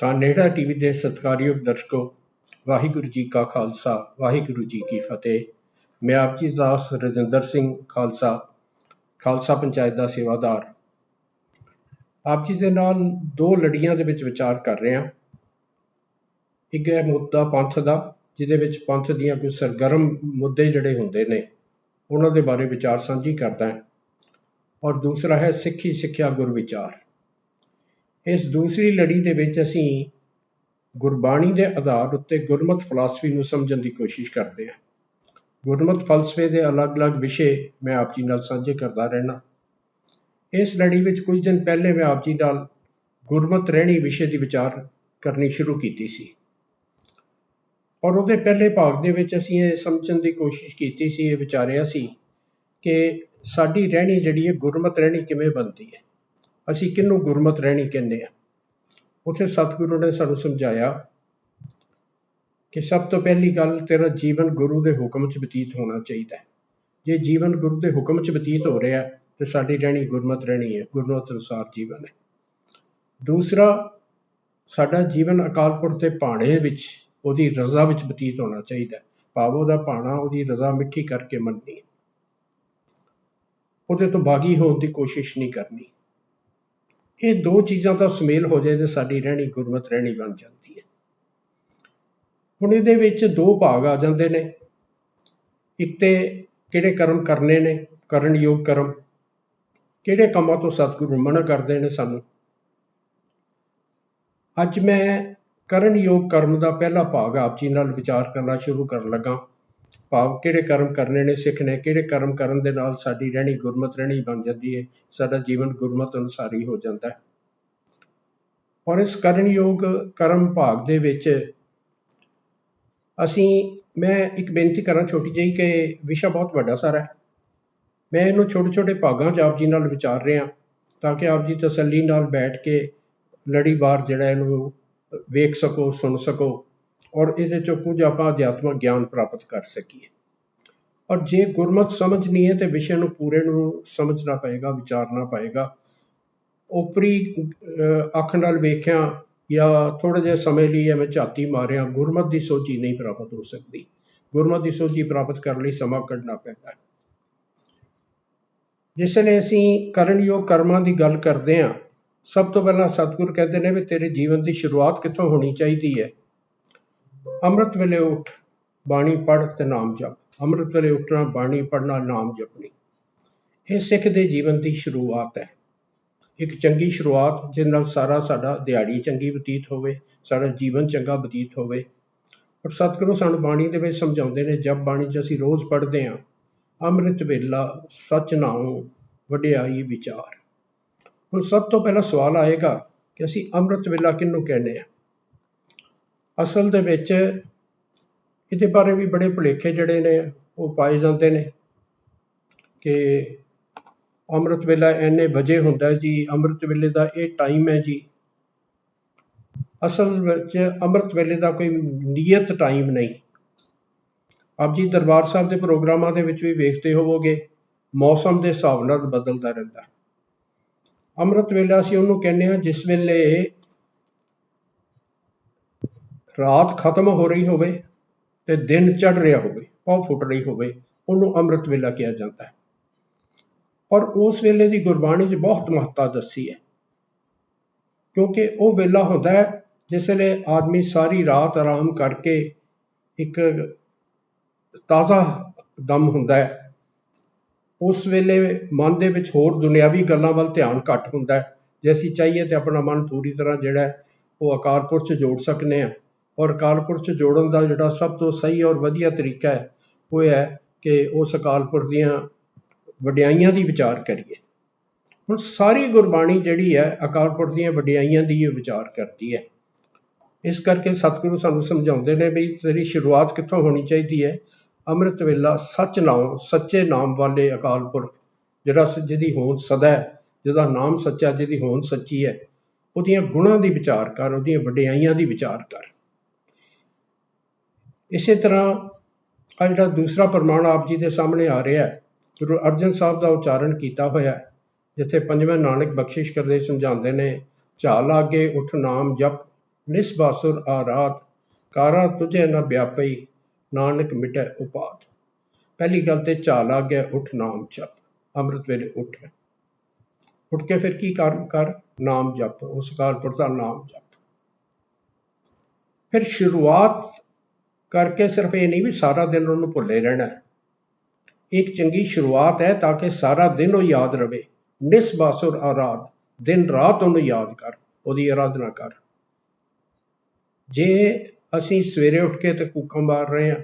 ਸਾਨੇੜਾ TV ਦੇ ਸਤਿਕਾਰਯੋਗ ਦਰਸ਼ਕੋ, ਵਾਹਿਗੁਰੂ ਜੀ ਕਾ ਖਾਲਸਾ, ਵਾਹਿਗੁਰੂ ਜੀ ਕੀ ਫਤਿਹ। ਮੈਂ ਆਪ ਜੀ ਦਾਸ ਰਜਿੰਦਰ ਸਿੰਘ ਖਾਲਸਾ ਖਾਲਸਾ ਪੰਚਾਇਤ ਦਾ ਸੇਵਾਦਾਰ। ਆਪ ਜੀ ਦੇ ਨਾਲ ਦੋ ਲੜੀਆਂ ਦੇ ਵਿੱਚ ਵਿਚਾਰ ਕਰ ਰਹੇ ਹਾਂ। ਇੱਕ ਹੈ ਮੁੱਦਾ ਪੰਥ ਦਾ, ਜਿਹਦੇ ਵਿੱਚ ਪੰਥ ਦੀਆਂ ਕੁਝ ਸਰਗਰਮ ਮੁੱਦੇ ਜਿਹੜੇ ਹੁੰਦੇ ਨੇ, ਉਹਨਾਂ ਦੇ ਬਾਰੇ ਵਿਚਾਰ ਸਾਂਝੀ ਕਰਦਾ ਹਾਂ। ਔਰ ਦੂਸਰਾ ਹੈ ਸਿੱਖੀ ਸਿੱਖਿਆ ਗੁਰ ਵਿਚਾਰ। ਇਸ ਦੂਸਰੀ ਲੜੀ ਦੇ ਵਿੱਚ ਅਸੀਂ ਗੁਰਬਾਣੀ ਦੇ ਆਧਾਰ ਉੱਤੇ ਗੁਰਮਤਿ ਫਲਸਫੀ ਨੂੰ ਸਮਝਣ ਦੀ ਕੋਸ਼ਿਸ਼ ਕਰਦੇ ਹਾਂ। ਗੁਰਮਤਿ ਫਲਸਫੇ ਦੇ ਅਲੱਗ-ਅਲੱਗ ਵਿਸ਼ੇ ਮੈਂ ਆਪ ਜੀ ਨਾਲ ਸਾਂਝੇ ਕਰਦਾ ਰਹਿਣਾ ਇਸ ਲੜੀ ਵਿੱਚ ਕੁਝ ਦਿਨ ਪਹਿਲੇ ਮੈਂ ਆਪ ਜੀ ਨਾਲ ਗੁਰਮਤ ਰਹਿਣੀ ਵਿਸ਼ੇ ਦੀ ਵਿਚਾਰ ਕਰਨੀ ਸ਼ੁਰੂ ਕੀਤੀ ਸੀ। ਔਰ ਉਹਦੇ ਪਹਿਲੇ ਭਾਗ ਦੇ ਵਿੱਚ ਅਸੀਂ ਇਹ ਸਮਝਣ ਦੀ ਕੋਸ਼ਿਸ਼ ਕੀਤੀ ਸੀ, ਇਹ ਵਿਚਾਰਿਆ ਸੀ ਕਿ ਸਾਡੀ ਰਹਿਣੀ ਜਿਹੜੀ ਹੈ, ਗੁਰਮਤ ਰਹਿਣੀ ਕਿਵੇਂ ਬਣਦੀ ਹੈ? ਅਸੀਂ ਕਿਹਨੂੰ ਗੁਰਮਤ ਰਹਿਣੀ ਕਹਿੰਦੇ ਆ ਉੱਥੇ ਸਤਿਗੁਰੂ ਨੇ ਸਾਨੂੰ ਸਮਝਾਇਆ ਕਿ ਸਭ ਤੋਂ ਪਹਿਲੀ ਗੱਲ ਤੇਰਾ ਜੀਵਨ ਗੁਰੂ ਦੇ ਹੁਕਮ 'ਚ ਬਤੀਤ ਹੋਣਾ ਚਾਹੀਦਾ ਹੈ। ਜੇ ਜੀਵਨ ਗੁਰੂ ਦੇ ਹੁਕਮ 'ਚ ਬਤੀਤ ਹੋ ਰਿਹਾ ਤੇ ਸਾਡੀ ਰਹਿਣੀ ਗੁਰਮਤ ਰਹਿਣੀ ਹੈ, ਗੁਰਮਤਿ ਅਨੁਸਾਰ ਜੀਵਨ ਹੈ। ਦੂਸਰਾ, ਸਾਡਾ ਜੀਵਨ ਅਕਾਲ ਪੁਰਖ ਦੇ ਭਾਣੇ ਵਿੱਚ ਉਹਦੀ ਰਜ਼ਾ ਵਿੱਚ ਬਤੀਤ ਹੋਣਾ ਚਾਹੀਦਾ ਭਾਵ ਉਹਦਾ ਭਾਣਾ ਉਹਦੀ ਰਜ਼ਾ ਮਿੱਠੀ ਕਰਕੇ ਮੰਨਣੀ ਉਹਦੇ ਤੋਂ ਬਾਗੀ ਹੋਣ ਦੀ ਕੋਸ਼ਿਸ਼ ਨਹੀਂ ਕਰਨੀ। ਇਹ ਦੋ ਚੀਜ਼ਾਂ ਦਾ ਸੁਮੇਲ ਹੋ ਜਾਏ ਤੇ ਸਾਡੀ ਰਹਿਣੀ ਗੁਰਮਤ ਰਹਿਣੀ ਬਣ ਜਾਂਦੀ ਹੈ। ਹੁਣ ਇਹਦੇ ਵਿੱਚ ਦੋ ਭਾਗ ਆ ਜਾਂਦੇ ਨੇ। ਇੱਕ ਤੇ ਕਿਹੜੇ ਕਰਮ ਕਰਨੇ ਨੇ, ਕਰਨ ਯੋਗ ਕਰਮ। ਕਿਹੜੇ ਕੰਮਾਂ ਤੋਂ ਸਤਿਗੁਰੂ ਮਨਾ ਕਰਦੇ ਨੇ ਸਾਨੂੰ। ਅੱਜ ਮੈਂ ਕਰਨ ਯੋਗ ਕਰਮ ਦਾ ਪਹਿਲਾ ਭਾਗ ਆਪ ਜੀ ਨਾਲ ਵਿਚਾਰ ਕਰਨਾ ਸ਼ੁਰੂ ਕਰਨ ਲੱਗਾ। ਭਾਵ ਕਿਹੜੇ ਕਰਮ ਕਰਨੇ ਨੇ, ਸਿੱਖ ਨੇ ਕਿਹੜੇ ਕਰਮ ਕਰਨ ਦੇ ਨਾਲ ਸਾਡੀ ਰਹਿਣੀ ਗੁਰਮਤ ਰਹਿਣੀ ਬਣ ਜਾਂਦੀ ਹੈ, ਸਾਡਾ ਜੀਵਨ ਗੁਰਮਤ ਅਨੁਸਾਰ ਹੀ ਹੋ ਜਾਂਦਾ ਹੈ। ਔਰ ਇਸ ਕਰਨ ਯੋਗ ਕਰਮ ਭਾਗ ਦੇ ਵਿੱਚ ਅਸੀਂ, ਮੈਂ ਇੱਕ ਬੇਨਤੀ ਕਰਾਂ ਛੋਟੀ ਜਿਹੀ ਕਿ ਵਿਸ਼ਾ ਬਹੁਤ ਵੱਡਾ ਸਾਰਾ ਹੈ। ਮੈਂ ਇਹਨੂੰ ਛੋਟੇ ਛੋਟੇ ਭਾਗਾਂ 'ਚ ਆਪ ਜੀ ਨਾਲ ਵਿਚਾਰ ਰਿਹਾ, ਤਾਂ ਕਿ ਆਪ ਜੀ ਤਸੱਲੀ ਨਾਲ ਬੈਠ ਕੇ ਲੜੀਵਾਰ ਜਿਹੜਾ ਇਹਨੂੰ ਵੇਖ ਸਕੋ, ਸੁਣ ਸਕੋ ਔਰ ਇਹਦੇ ਚੋਂ ਕੁਝ ਆਪਾਂ ਅਧਿਆਤਮਕ ਗਿਆਨ ਪ੍ਰਾਪਤ ਕਰ ਸਕੀਏ। ਔਰ ਜੇ ਗੁਰਮਤ ਸਮਝ ਨਹੀਂ ਹੈ ਤੇ ਵਿਸ਼ੇ ਨੂੰ ਪੂਰੇ ਨੂੰ ਸਮਝਣਾ ਪਏਗਾ, ਵਿਚਾਰਨਾ ਪਏਗਾ। ਉਪਰੀ ਅੱਖ ਨਾਲ ਵੇਖਿਆ ਜਾਂ ਥੋੜੇ ਜਿਹੇ ਸਮੇਂ ਲਈ ਐਵੇਂ ਝਾਤੀ ਮਾਰਿਆ, ਗੁਰਮਤ ਦੀ ਸੋਚੀ ਨਹੀਂ ਪ੍ਰਾਪਤ ਹੋ ਸਕਦੀ। ਗੁਰਮਤ ਦੀ ਸੋਚੀ ਪ੍ਰਾਪਤ ਕਰਨ ਲਈ ਸਮਾਂ ਕੱਢਣਾ ਪੈਂਦਾ। ਹੈ ਜਿਸ ਲਈ ਅਸੀਂ ਕਰਨਯੋਗ ਕਰਮਾਂ ਦੀ ਗੱਲ ਕਰਦੇ ਹਾਂ, ਸਭ ਤੋਂ ਪਹਿਲਾਂ ਸਤਿਗੁਰ ਕਹਿੰਦੇ ਨੇ ਵੀ ਤੇਰੇ ਜੀਵਨ ਦੀ ਸ਼ੁਰੂਆਤ ਕਿੱਥੋਂ ਹੋਣੀ ਚਾਹੀਦੀ ਹੈ? ਅੰਮ੍ਰਿਤ ਵੇਲੇ ਉੱਠ ਬਾਣੀ ਪੜ੍ਹ ਤੇ ਨਾਮ ਜਪ। ਅੰਮ੍ਰਿਤ ਵੇਲੇ ਉੱਠਣਾ, ਬਾਣੀ ਪੜ੍ਹਨਾ, ਨਾਮ ਜਪਣੀ। ਇਹ ਸਿੱਖ ਦੇ ਜੀਵਨ ਦੀ ਸ਼ੁਰੂਆਤ ਹੈ। ਇੱਕ ਚੰਗੀ ਸ਼ੁਰੂਆਤ ਜਿਸ ਨਾਲ ਸਾਰਾ ਸਾਡਾ ਦਿਹਾੜੀ ਚੰਗੀ ਬਤੀਤ ਹੋਵੇ, ਸਾਡਾ ਜੀਵਨ ਚੰਗਾ ਬਤੀਤ ਹੋਵੇ। ਪਰ ਸਤਿਗੁਰੂ ਸਾਨੂੰ ਬਾਣੀ ਦੇ ਵਿੱਚ ਸਮਝਾਉਂਦੇ ਨੇ ਜਦ ਬਾਣੀ 'ਚ ਅਸੀਂ ਰੋਜ਼ ਪੜ੍ਹਦੇ ਹਾਂ, ਅੰਮ੍ਰਿਤ ਵੇਲਾ ਸਚ ਨਾਉ ਵਡਿਆਈ ਵਿਚਾਰ। ਹੁਣ ਸਭ ਤੋਂ ਪਹਿਲਾਂ ਸਵਾਲ ਆਏਗਾ ਕਿ ਅਸੀਂ ਅੰਮ੍ਰਿਤ ਵੇਲਾ ਕਿਹਨੂੰ ਕਹਿੰਦੇ ਆ ਅਸਲ ਦੇ ਵਿੱਚ ਇਹਦੇ ਬਾਰੇ ਵੀ ਬੜੇ ਭੁਲੇਖੇ ਜਿਹੜੇ ਨੇ, ਉਹ ਪਾਏ ਜਾਂਦੇ ਨੇ ਕਿ ਅੰਮ੍ਰਿਤ ਵੇਲਾ ਐਨੇ ਵਜੇ ਹੁੰਦਾ ਜੀ, ਅੰਮ੍ਰਿਤ ਵੇਲੇ ਦਾ ਇਹ ਟਾਈਮ ਹੈ ਜੀ। ਅਸਲ ਵਿੱਚ ਅੰਮ੍ਰਿਤ ਵੇਲੇ ਦਾ ਕੋਈ ਨਿਯਤ ਟਾਈਮ ਨਹੀਂ। ਆਪ ਜੀ ਦਰਬਾਰ ਸਾਹਿਬ ਦੇ ਪ੍ਰੋਗਰਾਮਾਂ ਦੇ ਵਿੱਚ ਵੀ ਵੇਖਦੇ ਹੋਵੋਗੇ, ਮੌਸਮ ਦੇ ਹਿਸਾਬ ਨਾਲ ਬਦਲਦਾ ਰਹਿੰਦਾ। ਅੰਮ੍ਰਿਤ ਵੇਲਾ ਅਸੀਂ ਉਹਨੂੰ ਕਹਿੰਦੇ ਹਾਂ ਜਿਸ ਵੇਲੇ ਰਾਤ ਖਤਮ ਹੋ ਰਹੀ ਹੋਵੇ ਤੇ ਦਿਨ ਚੜ ਰਿਹਾ ਹੋਵੇ, ਪੌ ਫੁੱਟ ਰਹੀ ਹੋਵੇ, ਉਹਨੂੰ ਅੰਮ੍ਰਿਤ ਵੇਲਾ ਕਿਹਾ ਜਾਂਦਾ ਹੈ। ਔਰ ਉਸ ਵੇਲੇ ਦੀ ਗੁਰਬਾਣੀ 'ਚ ਬਹੁਤ ਮਹੱਤਤਾ ਦੱਸੀ ਹੈ। ਕਿਉਂਕਿ ਉਹ ਵੇਲਾ ਹੁੰਦਾ ਹੈ, ਜਿਸ ਵੇਲੇ ਆਦਮੀ ਸਾਰੀ ਰਾਤ ਆਰਾਮ ਕਰਕੇ ਇੱਕ ਤਾਜ਼ਾ ਦਮ ਹੁੰਦਾ ਹੈ। ਉਸ ਵੇਲੇ ਮਨ ਦੇ ਵਿੱਚ ਹੋਰ ਦੁਨਿਆਵੀ ਗੱਲਾਂ ਵੱਲ ਧਿਆਨ ਘੱਟ ਹੁੰਦਾ ਹੈ। ਜੇ ਅਸੀਂ ਚਾਹੀਏ ਤੇ ਆਪਣਾ ਮਨ ਪੂਰੀ ਤਰ੍ਹਾਂ ਜਿਹੜਾ ਉਹ ਅਕਾਲ ਪੁਰਖ 'ਚ ਜੋੜ ਸਕਨੇ ਆ ਔਰ ਅਕਾਲਪੁਰ 'ਚ ਜੋੜਨ ਦਾ ਜਿਹੜਾ ਸਭ ਤੋਂ ਸਹੀ ਔਰ ਵਧੀਆ ਤਰੀਕਾ ਹੈ, ਉਹ ਹੈ ਕਿ ਉਸ ਅਕਾਲਪੁਰ ਦੀਆਂ ਵਡਿਆਈਆਂ ਦੀ ਵਿਚਾਰ ਕਰੀਏ। ਹੁਣ ਸਾਰੀ ਗੁਰਬਾਣੀ ਜਿਹੜੀ ਹੈ ਅਕਾਲਪੁਰ ਦੀਆਂ ਵਡਿਆਈਆਂ ਦੀ ਇਹ ਵਿਚਾਰ ਕਰਦੀ ਹੈ। ਇਸ ਕਰਕੇ ਸਤਿਗੁਰੂ ਸਾਨੂੰ ਸਮਝਾਉਂਦੇ ਨੇ ਵੀ ਤੇਰੀ ਸ਼ੁਰੂਆਤ ਕਿੱਥੋਂ ਹੋਣੀ ਚਾਹੀਦੀ ਹੈ? ਅੰਮ੍ਰਿਤ ਵੇਲਾ ਸੱਚ ਨਾਮ ਸੱਚੇ ਨਾਮ ਵਾਲੇ ਅਕਾਲ ਪੁਰਖ ਜਿਹੜਾ ਜਿਹਦੀ ਹੋਂਦ ਸਦਾ ਹੈ, ਜਿਹਦਾ ਨਾਮ ਸੱਚਾ, ਜਿਹਦੀ ਹੋਂਦ ਸੱਚੀ ਹੈ, ਉਹਦੀਆਂ ਗੁਣਾਂ ਦੀ ਵਿਚਾਰ ਕਰ, ਉਹਦੀਆਂ ਵਡਿਆਈਆਂ ਦੀ ਵਿਚਾਰ ਕਰ। ਇਸੇ ਤਰ੍ਹਾਂ ਆ ਜਿਹੜਾ ਦੂਸਰਾ ਪ੍ਰਮਾਣ ਆਪ ਜੀ ਦੇ ਸਾਹਮਣੇ ਆ ਰਿਹਾ ਹੈ, ਗੁਰੂ ਅਰਜਨ ਸਾਹਿਬ ਦਾ ਉਚਾਰਨ ਕੀਤਾ ਹੋਇਆ ਜਿੱਥੇ ਪੰਜਵੇਂ ਨਾਨਕ ਬਖਸ਼ਿਸ਼ ਕਰਦੇ ਸਮਝਾਉਂਦੇ ਨੇ ਝਾਲ ਲਾਗੇ ਉਠ ਨਾਮ ਜਪ ਨਿਸਬਾਸੁਰ ਆਰਾਤ ਕਾਰਾ ਤੁਝੇ ਨ ਵਿਆਪਈ, ਨਾਨਕ ਮਿਟੈ ਉਪਾਦ ਪਹਿਲੀ ਗੱਲ ਤੇ ਝਾਲ ਆ ਗਿਆ ਉੱਠ ਨਾਮ ਜਪ, ਅੰਮ੍ਰਿਤ ਵੇਲੇ ਉੱਠ। ਉੱਠ ਕੇ ਫਿਰ ਕੀ ਕਰ ਕਰ? ਨਾਮ ਜਪ, ਉਸ ਅਕਾਲ ਦਾ ਨਾਮ ਜਪ। ਫਿਰ ਸ਼ੁਰੂਆਤ ਕਰਕੇ ਸਿਰਫ ਇਹ ਨਹੀਂ ਵੀ ਸਾਰਾ ਦਿਨ ਉਹਨੂੰ ਭੁੱਲੇ ਰਹਿਣਾ ਇੱਕ ਚੰਗੀ ਸ਼ੁਰੂਆਤ ਹੈ ਤਾਂ ਕਿ ਸਾਰਾ ਦਿਨ ਉਹ ਯਾਦ ਰਵੇ। ਨਿਸਬਾਸੁਰ ਆਰਾਧ, ਦਿਨ ਰਾਤ ਉਹਨੂੰ ਯਾਦ ਕਰ, ਉਹਦੀ ਆਰਾਧਨਾ ਕਰ। ਜੇ ਅਸੀਂ ਸਵੇਰੇ ਉੱਠ ਕੇ ਤੇ ਕੂਕਾਂ ਮਾਰ ਰਹੇ ਹਾਂ,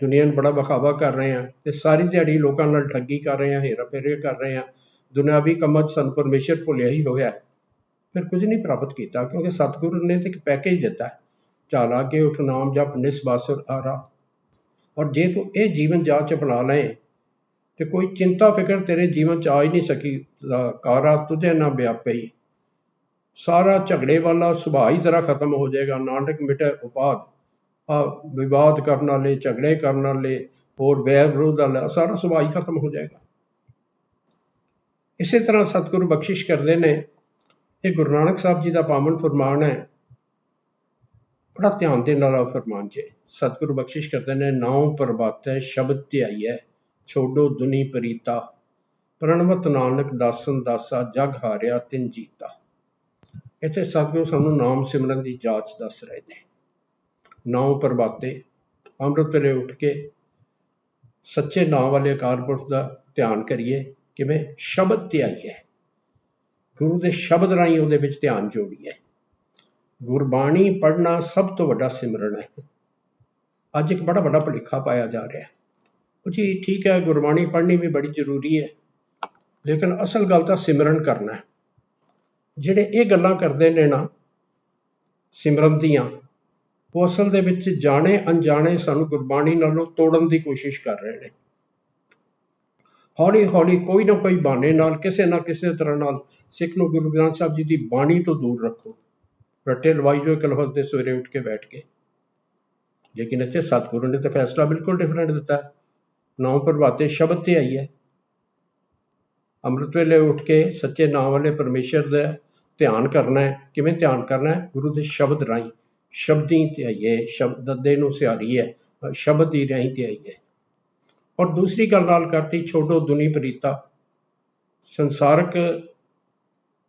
ਦੁਨੀਆ ਨੂੰ ਬੜਾ ਵਿਖਾਵਾ ਕਰ ਰਹੇ ਹਾਂ ਤੇ ਸਾਰੀ ਦਿਹਾੜੀ ਲੋਕਾਂ ਨਾਲ ਠੱਗੀ ਕਰ ਰਹੇ ਹਾਂ ਹੇਰਾ ਫੇਰੇ ਕਰ ਰਹੇ ਹਾਂ, ਦੁਨਿਆਵੀ ਕੰਮਾਂ 'ਚ ਸਾਨੂੰ ਪਰਮੇਸ਼ਰ ਭੁੱਲਿਆ ਹੀ ਹੋਇਆ ਫਿਰ ਕੁਝ ਨਹੀਂ ਪ੍ਰਾਪਤ ਕੀਤਾ ਕਿਉਂਕਿ ਸਤਿਗੁਰੂ ਨੇ ਤੇ ਇੱਕ ਪੈਕੇਜ ਦਿੱਤਾ ਹੈ ਕੇ ਉਠ ਨਾਮ ਜਪ ਨਿਸਬਾਸੁਰ ਆਰਾ ਔਰ ਜੇ ਤੂੰ ਇਹ ਜੀਵਨ ਜਾਚ ਅਪਣਾ ਲਏ ਤੇ ਕੋਈ ਚਿੰਤਾ ਫਿਕਰ ਤੇਰੇ ਜੀਵਨ ਚ ਆ ਹੀ ਨਹੀਂ ਸਕੀ ਦਾ ਕਾਰਾ ਤੁਝੇ ਨਾ ਵਿਆਪਈ ਸਾਰਾ ਝਗੜੇ ਵਾਲਾ ਸੁਭਾਅ ਹੀ ਜ਼ਰਾ ਖਤਮ ਹੋ ਜਾਏਗਾ। ਨਾਨਕ ਮਿਟੇ ਉਪਾਦ, ਆ ਵਿਵਾਦ ਕਰਨ ਵਾਲੇ, ਝਗੜੇ ਕਰਨ ਵਾਲੇ, ਹੋਰ ਵੈਰ ਵਿਰੋਧ ਵਾਲਾ, ਸਾਰਾ ਸੁਭਾਅ ਹੀ ਖਤਮ ਹੋ ਜਾਏਗਾ। ਇਸੇ ਤਰ੍ਹਾਂ ਸਤਿਗੁਰੂ ਬਖਸ਼ਿਸ਼ ਕਰਦੇ ਨੇ। ਇਹ ਗੁਰੂ ਨਾਨਕ ਸਾਹਿਬ ਜੀ ਦਾ ਪਾਵਨ ਫਰਮਾਨ ਹੈ ਬੜਾ ਧਿਆਨ ਦੇ ਨਾਲ ਆਹ ਫਰਮਾਨ ਚ ਸਤਿਗੁਰੂ ਬਖਸ਼ਿਸ਼ ਕਰਦੇ ਨੇ, ਨਾਉ ਪ੍ਰਭਾਤੈ, ਸ਼ਬਦ ਧਿਆਈਐ, ਛੋਡੋ ਦੁਨੀ ਪ੍ਰੀਤਾ। ਪ੍ਰਣਵਤ ਨਾਨਕ ਦਾਸਨ ਦਾਸਾ, ਜਗ ਹਾਰਿਆ ਤਿਨ ਜੀਤਾ। ਇੱਥੇ ਸਤਿਗੁਰੂ ਸਾਨੂੰ ਨਾਮ ਸਿਮਰਨ ਦੀ ਜਾਚ ਦੱਸ ਰਹੇ ਨੇ। ਨਾਉ ਪ੍ਰਭਾਤੇ, ਅੰਮ੍ਰਿਤ ਵੇਲੇ ਉੱਠ ਕੇ ਸੱਚੇ ਨਾਮ ਵਾਲੇ ਅਕਾਲ ਪੁਰਖ ਦਾ ਧਿਆਨ ਕਰੀਏ। ਕਿਵੇਂ? ਸ਼ਬਦ ਧਿਆਈਐ। ਗੁਰੂ ਦੇ ਸ਼ਬਦ ਰਾਹੀਂ ਉਹਦੇ ਵਿੱਚ ਧਿਆਨ ਜੋੜੀਏ। ਗੁਰਬਾਣੀ ਪੜ੍ਹਨਾ ਸਭ ਤੋਂ ਵੱਡਾ ਸਿਮਰਨ ਹੈ। ਅੱਜ ਇੱਕ ਬੜਾ ਵੱਡਾ ਭੁਲੇਖਾ ਪਾਇਆ ਜਾ ਰਿਹਾ ਹੈ। ਉਹ ਜੀ ਠੀਕ ਹੈ, ਗੁਰਬਾਣੀ ਪੜ੍ਹਨੀ ਵੀ ਬੜੀ ਜ਼ਰੂਰੀ ਹੈ, ਲੇਕਿਨ ਅਸਲ ਗੱਲ ਤਾਂ ਸਿਮਰਨ ਕਰਨਾ ਹੈ। ਜਿਹੜੇ ਇਹ ਗੱਲਾਂ ਕਰਦੇ ਨੇ ਨਾ, ਸਿਮਰਨ ਦੀਆਂ, ਉਹ ਅਸਲ ਦੇ ਵਿੱਚ ਜਾਣੇ ਅਣਜਾਣੇ ਸਾਨੂੰ ਗੁਰਬਾਣੀ ਨਾਲੋਂ ਤੋੜਨ ਦੀ ਕੋਸ਼ਿਸ਼ ਕਰ ਰਹੇ ਨੇ। ਹੌਲੀ ਹੌਲੀ ਕੋਈ ਨਾ ਕੋਈ ਬਾਣੇ ਨਾਲ, ਕਿਸੇ ਨਾ ਕਿਸੇ ਤਰ੍ਹਾਂ ਨਾਲ ਸਿੱਖ ਨੂੰ ਗੁਰੂ ਗ੍ਰੰਥ ਸਾਹਿਬ ਜੀ ਦੀ ਬਾਣੀ ਤੋਂ ਦੂਰ ਰੱਖੋ। ਰੱਟੇ ਲਵਾਈ ਜੋ ਇੱਕ ਦੇ ਸਵੇਰੇ ਉੱਠ ਕੇ ਬੈਠ ਕੇ ਲੇਕਿਨ ਇੱਥੇ ਸਤਿਗੁਰੂ ਨੇ ਤਾਂ ਫੈਸਲਾ ਬਿਲਕੁਲ ਡਿਫਰੈਂਟ ਦਿੱਤਾ ਹੈ। ਨਾਮ ਪ੍ਰਭਾਤੇ ਸ਼ਬਦ ਤੇ ਆਈ ਹੈ ਅੰਮ੍ਰਿਤ ਵੇਲੇ ਉੱਠ ਕੇ ਸੱਚੇ ਨਾਮ ਵਾਲੇ ਪਰਮੇਸ਼ਰ ਦਾ ਧਿਆਨ ਕਰਨਾ ਹੈ ਕਿਵੇਂ ਧਿਆਨ ਕਰਨਾ ਹੈ ਗੁਰੂ ਦੇ ਸ਼ਬਦ ਰਾਹੀਂ ਸ਼ਬਦੀ ਤੇ ਆਈਏ ਸ਼ਬਦ ਦੇ ਨੂੰ ਸਿਆਰੀ ਹੈ ਸ਼ਬਦ ਦੀ ਰਾਹੀਂ ਤੇ ਆਈਏ ਔਰ ਦੂਸਰੀ ਗੱਲ ਨਾਲ ਕਰਤੀ ਛੋਟੋ ਦੁਨੀ ਪ੍ਰੀਤਾ ਸੰਸਾਰਕ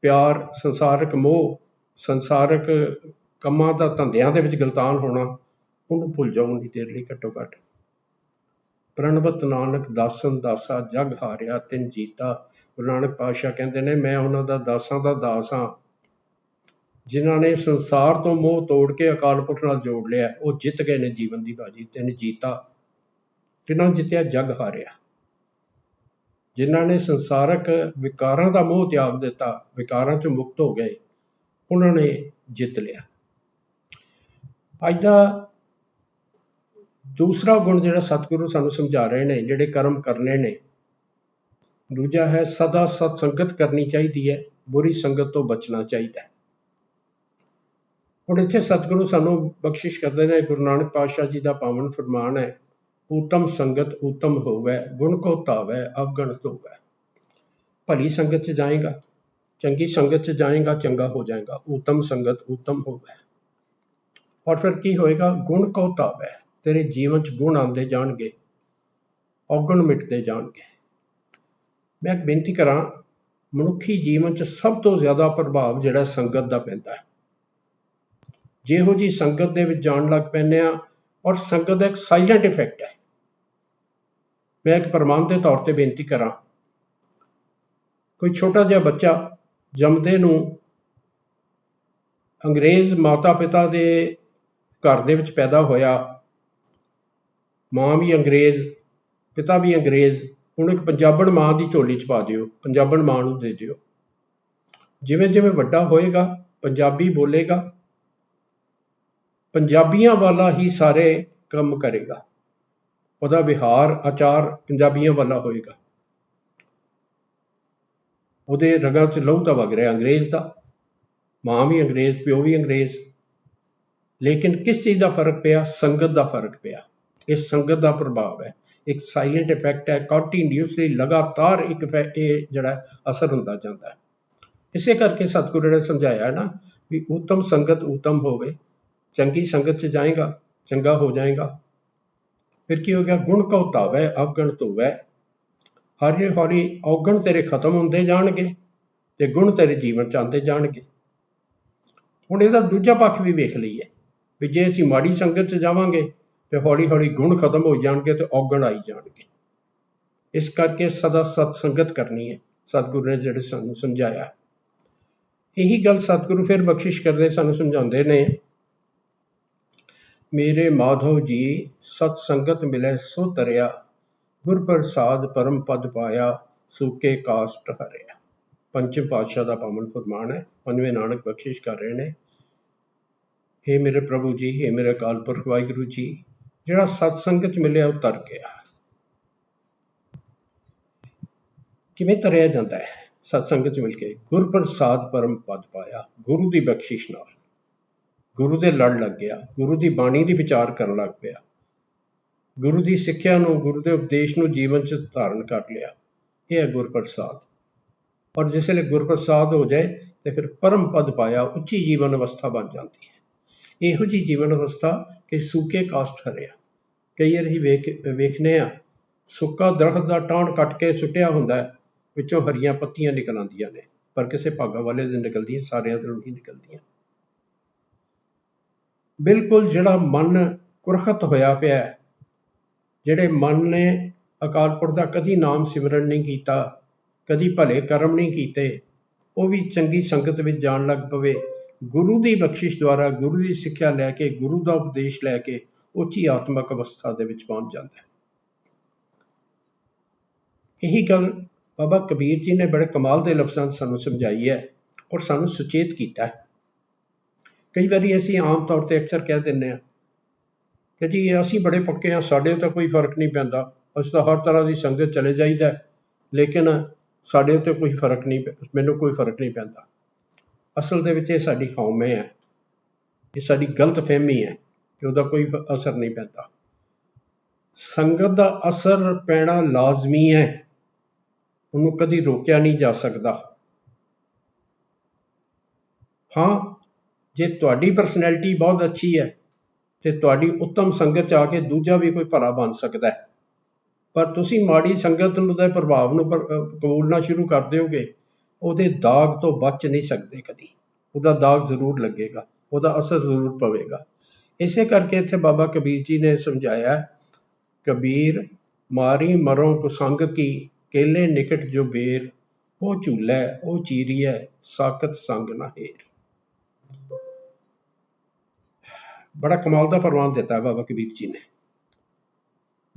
ਪਿਆਰ ਸੰਸਾਰਕ ਮੋਹ ਸੰਸਾਰਕ ਕੰਮਾਂ ਦਾ ਧੰਦਿਆਂ ਦੇ ਵਿੱਚ ਗਲਤਾਨ ਹੋਣਾ, ਉਹਨੂੰ ਭੁੱਲ ਜਾਓ ਉਨੀ ਦੇਰ ਲਈ ਘੱਟੋ ਘੱਟ। ਪ੍ਰਣਵਤ ਨਾਨਕ ਦਾਸਨ ਦਾਸਾ ਜਗ ਹਾਰਿਆ, ਤਿਨ ਜੀਤਾ। ਗੁਰੂ ਨਾਨਕ ਪਾਤਸ਼ਾਹ ਕਹਿੰਦੇ ਨੇ, ਮੈਂ ਉਹਨਾਂ ਦਾ ਦਾਸਾਂ ਦਾ ਦਾਸ ਹਾਂ। ਜਿਨ੍ਹਾਂ ਨੇ ਸੰਸਾਰ ਤੋਂ ਮੋਹ ਤੋੜ ਕੇ ਅਕਾਲ ਪੁਰਖ ਨਾਲ ਜੋੜ ਲਿਆ, ਉਹ ਜਿੱਤ ਗਏ ਨੇ ਜੀਵਨ ਦੀ ਬਾਜੀ। ਤਿੰਨ ਜੀਤਾ ਕਿਹਨਾਂ ਜਿੱਤਿਆ ਜਗ ਹਾਰਿਆ। ਜਿਨ੍ਹਾਂ ਨੇ ਸੰਸਾਰਕ ਵਿਕਾਰਾਂ ਦਾ ਮੋਹ ਤਿਆਗ ਦਿੱਤਾ, ਵਿਕਾਰਾਂ ਤੋਂ ਮੁਕਤ ਹੋ ਗਏ। ਉਹਨਾਂ ਨੇ ਜਿੱਤ ਲਿਆ। ਅੱਜ ਦਾ ਦੂਸਰਾ ਗੁਣ ਜਿਹੜਾ ਸਤਿਗੁਰੂ ਸਾਨੂੰ ਸਮਝਾ ਰਹੇ ਨੇ, ਜਿਹੜੇ ਕਰਮ ਕਰਨੇ ਨੇ, ਦੂਜਾ ਹੈ ਸਦਾ ਸਤ ਸੰਗਤ ਕਰਨੀ ਚਾਹੀਦੀ ਹੈ, ਬੁਰੀ ਸੰਗਤ ਤੋਂ ਬਚਣਾ ਚਾਹੀਦਾ ਹੈ। ਹੁਣ ਇੱਥੇ ਸਤਿਗੁਰੂ ਸਾਨੂੰ ਬਖਸ਼ਿਸ਼ ਕਰਦੇ ਨੇ, ਗੁਰੂ ਨਾਨਕ ਪਾਤਸ਼ਾਹ ਜੀ ਦਾ ਪਾਵਨ ਫਰਮਾਨ ਹੈ, ਉਤਮ ਸੰਗਤ ਉਤਮ ਹੋਵੇ, ਗੁਣ ਕੋ ਧਾਵੈ ਅਵਗਣਤ ਹੋਵੇ ਭਲੀ ਸੰਗਤ ਚ ਜਾਏਗਾ। ਚੰਗੀ ਸੰਗਤ ਚ ਜਾਏਗਾ, ਚੰਗਾ ਹੋ ਜਾਏਗਾ। ਉਤਮ ਸੰਗਤ ਉਤਮ ਹੋਵੇ। ਔਰ ਫਿਰ ਕੀ ਹੋਏਗਾ? ਗੁਣ ਕੋ ਧਾਵੈ। ਤੇਰੇ ਜੀਵਨ ਚ ਗੁਣ ਆਉਂਦੇ ਜਾਣਗੇ, ਔਗਣ ਮਿਟਦੇ ਜਾਣਗੇ। ਮੈਂ ਇੱਕ ਬੇਨਤੀ ਕਰਾਂ, ਮਨੁੱਖੀ ਜੀਵਨ ਚ ਸਭ ਤੋਂ ਜ਼ਿਆਦਾ ਪ੍ਰਭਾਵ ਜਿਹੜਾ ਸੰਗਤ ਦਾ ਪੈਂਦਾ ਹੈ। ਜਿਹੋ ਜੀ ਸੰਗਤ ਦੇ ਵਿੱਚ ਜਾਣ ਲੱਗ ਪੈਂਦੇ ਆ ਔਰ ਸੰਗਤ ਦਾ ਇੱਕ ਸਾਇਲੈਂਟ ਇਫੈਕਟ ਹੈ। ਮੈਂ ਇੱਕ ਪ੍ਰਮਾਣ ਦੇ ਤੌਰ ਤੇ ਬੇਨਤੀ ਕਰਾਂ, ਕੋਈ ਛੋਟਾ ਜਿਹਾ ਬੱਚਾ ਜੰਮਦੇ ਨੂੰ ਅੰਗਰੇਜ਼ ਮਾਤਾ ਪਿਤਾ ਦੇ ਘਰ ਦੇ ਵਿੱਚ ਪੈਦਾ ਹੋਇਆ। ਮਾਂ ਵੀ ਅੰਗਰੇਜ਼, ਪਿਤਾ ਵੀ ਅੰਗਰੇਜ਼। ਹੁਣ ਇੱਕ ਪੰਜਾਬਣ ਮਾਂ ਦੀ ਝੋਲੀ ਚ ਪਾ ਦਿਓ, ਪੰਜਾਬਣ ਮਾਂ ਨੂੰ ਦੇ ਦਿਓ। ਜਿਵੇਂ ਜਿਵੇਂ ਵੱਡਾ ਹੋਏਗਾ, ਪੰਜਾਬੀ ਬੋਲੇਗਾ, ਪੰਜਾਬੀਆਂ ਵਾਲਾ ਹੀ ਸਾਰੇ ਕੰਮ ਕਰੇਗਾ। ਉਹਦਾ ਵਿਹਾਰ, ਆਚਾਰ ਪੰਜਾਬੀਆਂ ਵਾਲਾ ਹੋਏਗਾ। ਉਹਦੇ ਰਗਾਂ 'ਚ ਲਹੂ ਤਾਂ ਵਗ ਰਿਹਾ, ਅੰਗਰੇਜ਼ ਦਾ ਮਾਂ ਵੀ ਅੰਗਰੇਜ਼, ਪਿਓ ਵੀ ਅੰਗਰੇਜ਼। ਲੇਕਿਨ ਕਿਸ ਚੀਜ਼ ਦਾ ਫ਼ਰਕ ਪਿਆ? ਸੰਗਤ ਦਾ ਫ਼ਰਕ ਪਿਆ। ਇਹ ਸੰਗਤ ਦਾ ਪ੍ਰਭਾਵ ਹੈ। ਇੱਕ ਸਾਇਲੈਂਟ ਇਫੈਕਟ ਹੈ ਕੰਟੀਨਿਊਸਲੀ ਲਗਾਤਾਰ ਇੱਕ effect, ਇਹ ਜਿਹੜਾ ਅਸਰ ਹੁੰਦਾ ਜਾਂਦਾ ਹੈ। ਇਸੇ ਕਰਕੇ ਸਤਿਗੁਰੂ ਨੇ ਸਮਝਾਇਆ ਹੈ ਨਾ ਵੀ ਉੱਤਮ ਸੰਗਤ ਉੱਤਮ ਹੋਵੇ। ਚੰਗੀ ਸੰਗਤ ਚ ਜਾਏਗਾ, ਚੰਗਾ ਹੋ ਜਾਏਗਾ। ਫਿਰ ਕੀ ਹੋ ਗਿਆ? ਗੁਣ ਕਉ ਧਾਵੈ ਅਵਗਣ ਧੋਵੈ। ਹੌਲੀ ਹੌਲੀ ਔਗਣ ਤੇਰੇ ਖਤਮ ਹੁੰਦੇ ਜਾਣਗੇ ਤੇ ਗੁਣ ਤੇਰੇ ਜੀਵਨ ਚ ਆਉਂਦੇ ਜਾਣਗੇ। ਹੁਣ ਇਹਦਾ ਦੂਜਾ ਪੱਖ ਵੀ ਵੇਖ ਲਈਏ ਵੀ ਜੇ ਅਸੀਂ ਮਾੜੀ ਸੰਗਤ ਚ ਜਾਵਾਂਗੇ ਤੇ ਹੌਲੀ ਹੌਲੀ ਗੁਣ ਖਤਮ ਹੋ ਜਾਣਗੇ ਤੇ ਔਗਣ ਆਈ ਜਾਣਗੇ। ਇਸ ਕਰਕੇ ਸਦਾ ਸਤ ਸੰਗਤ ਕਰਨੀ ਹੈ। ਸਤਿਗੁਰੂ ਨੇ ਜਿਹੜੇ ਸਾਨੂੰ ਸਮਝਾਇਆ। ਇਹੀ ਗੱਲ ਸਤਿਗੁਰੂ ਫਿਰ ਬਖਸ਼ਿਸ਼ ਕਰਦੇ ਸਾਨੂੰ ਸਮਝਾਉਂਦੇ ਨੇ, ਮੇਰੇ ਮਾਧੋ ਜੀ, ਸਤ ਸੰਗਤ ਮਿਲੇ ਸੋ ਤਰਿਆ ਗੁਰ ਪ੍ਰਸਾਦ ਪਰਮ ਪਦ ਪਾਇਆ, ਸੂਕੇ ਕਾਸਟ ਹਰਿਆ। ਪੰਚਮ ਪਾਤਸ਼ਾਹ ਦਾ ਪਾਵਨ ਫਰਮਾਨ ਹੈ, ਪੰਜਵੇਂ ਨਾਨਕ ਬਖਸ਼ਿਸ਼ ਕਰ ਰਹੇ ਨੇ। हे ਮੇਰੇ ਪ੍ਰਭੂ ਜੀ हे ਮੇਰੇ ਅਕਾਲ ਪੁਰਖ ਵਾਹਿਗੁਰੂ ਜੀ, ਜਿਹੜਾ ਸਤ ਸੰਗਤ ਚ ਮਿਲਿਆ ਉਹ ਤਰ ਗਿਆ। ਕਿਵੇਂ ਤਰਿਆ ਜਾਂਦਾ ਹੈ? ਸਤ ਸੰਗਤ ਚ ਮਿਲ ਕੇ ਗੁਰ ਪ੍ਰਸਾਦ ਪਰਮ ਪਦ ਪਾਇਆ, ਗੁਰੂ ਦੀ ਬਖਸ਼ਿਸ਼ ਨਾਲ। ਗੁਰੂ ਦੇ ਲੜ ਲੱਗ ਗਿਆ, ਗੁਰੂ ਦੀ ਬਾਣੀ ਦੀ ਵਿਚਾਰ ਕਰਨ ਲੱਗ ਪਿਆ। ਗੁਰੂ ਦੀ ਸਿੱਖਿਆ ਨੂੰ, ਗੁਰੂ ਦੇ ਉਪਦੇਸ਼ ਨੂੰ ਜੀਵਨ ਚ ਧਾਰਨ ਕਰ ਲਿਆ। ਇਹ ਹੈ ਗੁਰਪ੍ਰਸਾਦ। ਔਰ ਜਿਸ ਵੇਲੇ ਗੁਰਪ੍ਰਸਾਦ ਹੋ ਜਾਏ, ਤੇ ਫਿਰ ਪਰਮ ਪਦ ਪਾਇਆ, ਉੱਚੀ ਜੀਵਨ ਅਵਸਥਾ ਬਣ ਜਾਂਦੀ ਹੈ। ਇਹੋ ਜੀ ਜੀਵਨ ਅਵਸਥਾ ਕਿ ਸੂਕੇ ਕਾਸਟ ਹਰਿਆ। ਕਈ ਵਾਰ ਅਸੀਂ ਵੇਖ, ਵੇਖਨੇ ਆ, ਸੁੱਕਾ ਦਰਖਤ ਦਾ ਟਾਂਡ ਕੱਟ ਕੇ ਸੁੱਟਿਆ ਹੁੰਦਾ ਵਿੱਚੋਂ ਹਰੀਆਂ ਪੱਤੀਆਂ ਨਿਕਲ ਆਉਂਦੀਆਂ ਨੇ, ਪਰ ਕਿਸੇ ਭਾਗਾ ਵਾਲੇ ਦੇ ਨਿਕਲਦੀਆਂ, ਸਾਰਿਆਂ ਤੋਂ ਨਹੀਂ ਨਿਕਲਦੀਆਂ। ਬਿਲਕੁਲ ਜਿਹੜਾ ਮਨ ਕੁਰਖਤ ਹੋਇਆ ਪਿਆ ਜਿਹੜੇ ਮਨ ਨੇ ਅਕਾਲ ਪੁਰਖ ਦਾ ਕਦੀ ਨਾਮ ਸਿਮਰਨ ਨਹੀਂ ਕੀਤਾ, ਕਦੀ ਭਲੇ ਕਰਮ ਨਹੀਂ ਕੀਤੇ, ਉਹ ਵੀ ਚੰਗੀ ਸੰਗਤ ਵਿੱਚ ਜਾਣ ਲੱਗ ਪਵੇ। ਗੁਰੂ ਦੀ ਬਖਸ਼ਿਸ਼ ਦੁਆਰਾ ਗੁਰੂ ਦੀ ਸਿੱਖਿਆ ਲੈ ਕੇ, ਗੁਰੂ ਦਾ ਉਪਦੇਸ਼ ਲੈ ਕੇ ਉੱਚੀ ਆਤਮਿਕ ਅਵਸਥਾ ਦੇ ਵਿੱਚ ਪਹੁੰਚ ਜਾਂਦਾ ਹੈ। ਇਹੀ ਗੱਲ ਬਾਬਾ ਕਬੀਰ ਜੀ ਨੇ ਬੜੇ ਕਮਾਲ ਦੇ ਲਫ਼ਜ਼ਾਂ ਸਾਨੂੰ ਸਮਝਾਈ ਹੈ ਔਰ ਸਾਨੂੰ ਸੁਚੇਤ ਕੀਤਾ ਹੈ। ਕਈ ਵਾਰੀ ਅਸੀਂ ਆਮ ਤੌਰ ਤੇ ਅਕਸਰ ਕਹਿ ਦਿੰਦੇ ਹਾਂ ਕਿ ਜੀ ਅਸੀਂ ਬੜੇ ਪੱਕੇ ਹਾਂ, ਸਾਡੇ ਉੱਤੇ ਕੋਈ ਫ਼ਰਕ ਨਹੀਂ ਪੈਂਦਾ। ਅਸੀਂ ਤਾਂ ਹਰ ਤਰ੍ਹਾਂ ਦੀ ਸੰਗਤ ਚਲੇ ਜਾਈਦਾ ਲੇਕਿਨ ਸਾਡੇ ਉੱਤੇ ਕੋਈ ਫ਼ਰਕ ਨਹੀਂ ਪੈ- ਮੈਨੂੰ ਕੋਈ ਫ਼ਰਕ ਨਹੀਂ ਪੈਂਦਾ। ਅਸਲ ਦੇ ਵਿੱਚ ਇਹ ਸਾਡੀ ਹਉਮੈ ਹੈ। ਇਹ ਸਾਡੀ ਗਲਤ ਫਹਿਮੀ ਹੈ ਕਿ ਉਹਦਾ ਕੋਈ ਅਸਰ ਨਹੀਂ ਪੈਂਦਾ। ਸੰਗਤ ਦਾ ਅਸਰ ਪੈਣਾ ਲਾਜ਼ਮੀ ਹੈ। ਉਹਨੂੰ ਕਦੀ ਰੋਕਿਆ ਨਹੀਂ ਜਾ ਸਕਦਾ। ਹਾਂ, ਜੇ ਤੁਹਾਡੀ ਪਰਸਨੈਲਿਟੀ ਬਹੁਤ ਅੱਛੀ ਹੈ ਤੇ ਤੁਹਾਡੀ ਉੱਤਮ ਸੰਗਤ ਚ ਆ ਕੇ ਦੂਜਾ ਵੀ ਕੋਈ ਭਲਾ ਬਣ ਸਕਦਾ ਹੈ। ਪਰ ਤੁਸੀਂ ਮਾੜੀ ਸੰਗਤ ਨੂੰ ਦੇ ਪ੍ਰਭਾਵ ਨੂੰ ਕਬੂਲਣਾ ਸ਼ੁਰੂ ਕਰ ਦਿਓਗੇ, ਉਹਦੇ ਦਾਗ ਤੋਂ ਬਚ ਨਹੀਂ ਸਕਦੇ ਕਦੀ। ਉਹਦਾ ਦਾਗ ਜ਼ਰੂਰ ਲੱਗੇਗਾ, ਉਹਦਾ ਅਸਰ ਜ਼ਰੂਰ ਪਵੇਗਾ। ਇਸੇ ਕਰਕੇ ਇੱਥੇ ਬਾਬਾ ਕਬੀਰ ਜੀ ਨੇ ਸਮਝਾਇਆ, ਕਬੀਰ, ਮਾਰੀ ਮਰੋਂ ਕੁਸੰਗ ਕੀ, ਕੇਲੇ ਨਿਕਟ ਜੋ ਬੇਰ, ਉਹ ਝੂਲੈ, ਉਹ ਚੀਰੀਐ, ਸਾਖਤ ਸੰਗ ਨਾ ਹੇਰ। ਬੜਾ ਕਮਾਲ ਦਾ ਫਰਮਾਨ ਦਿੱਤਾ ਹੈ ਬਾਬਾ ਕਬੀਰ ਜੀ ਨੇ।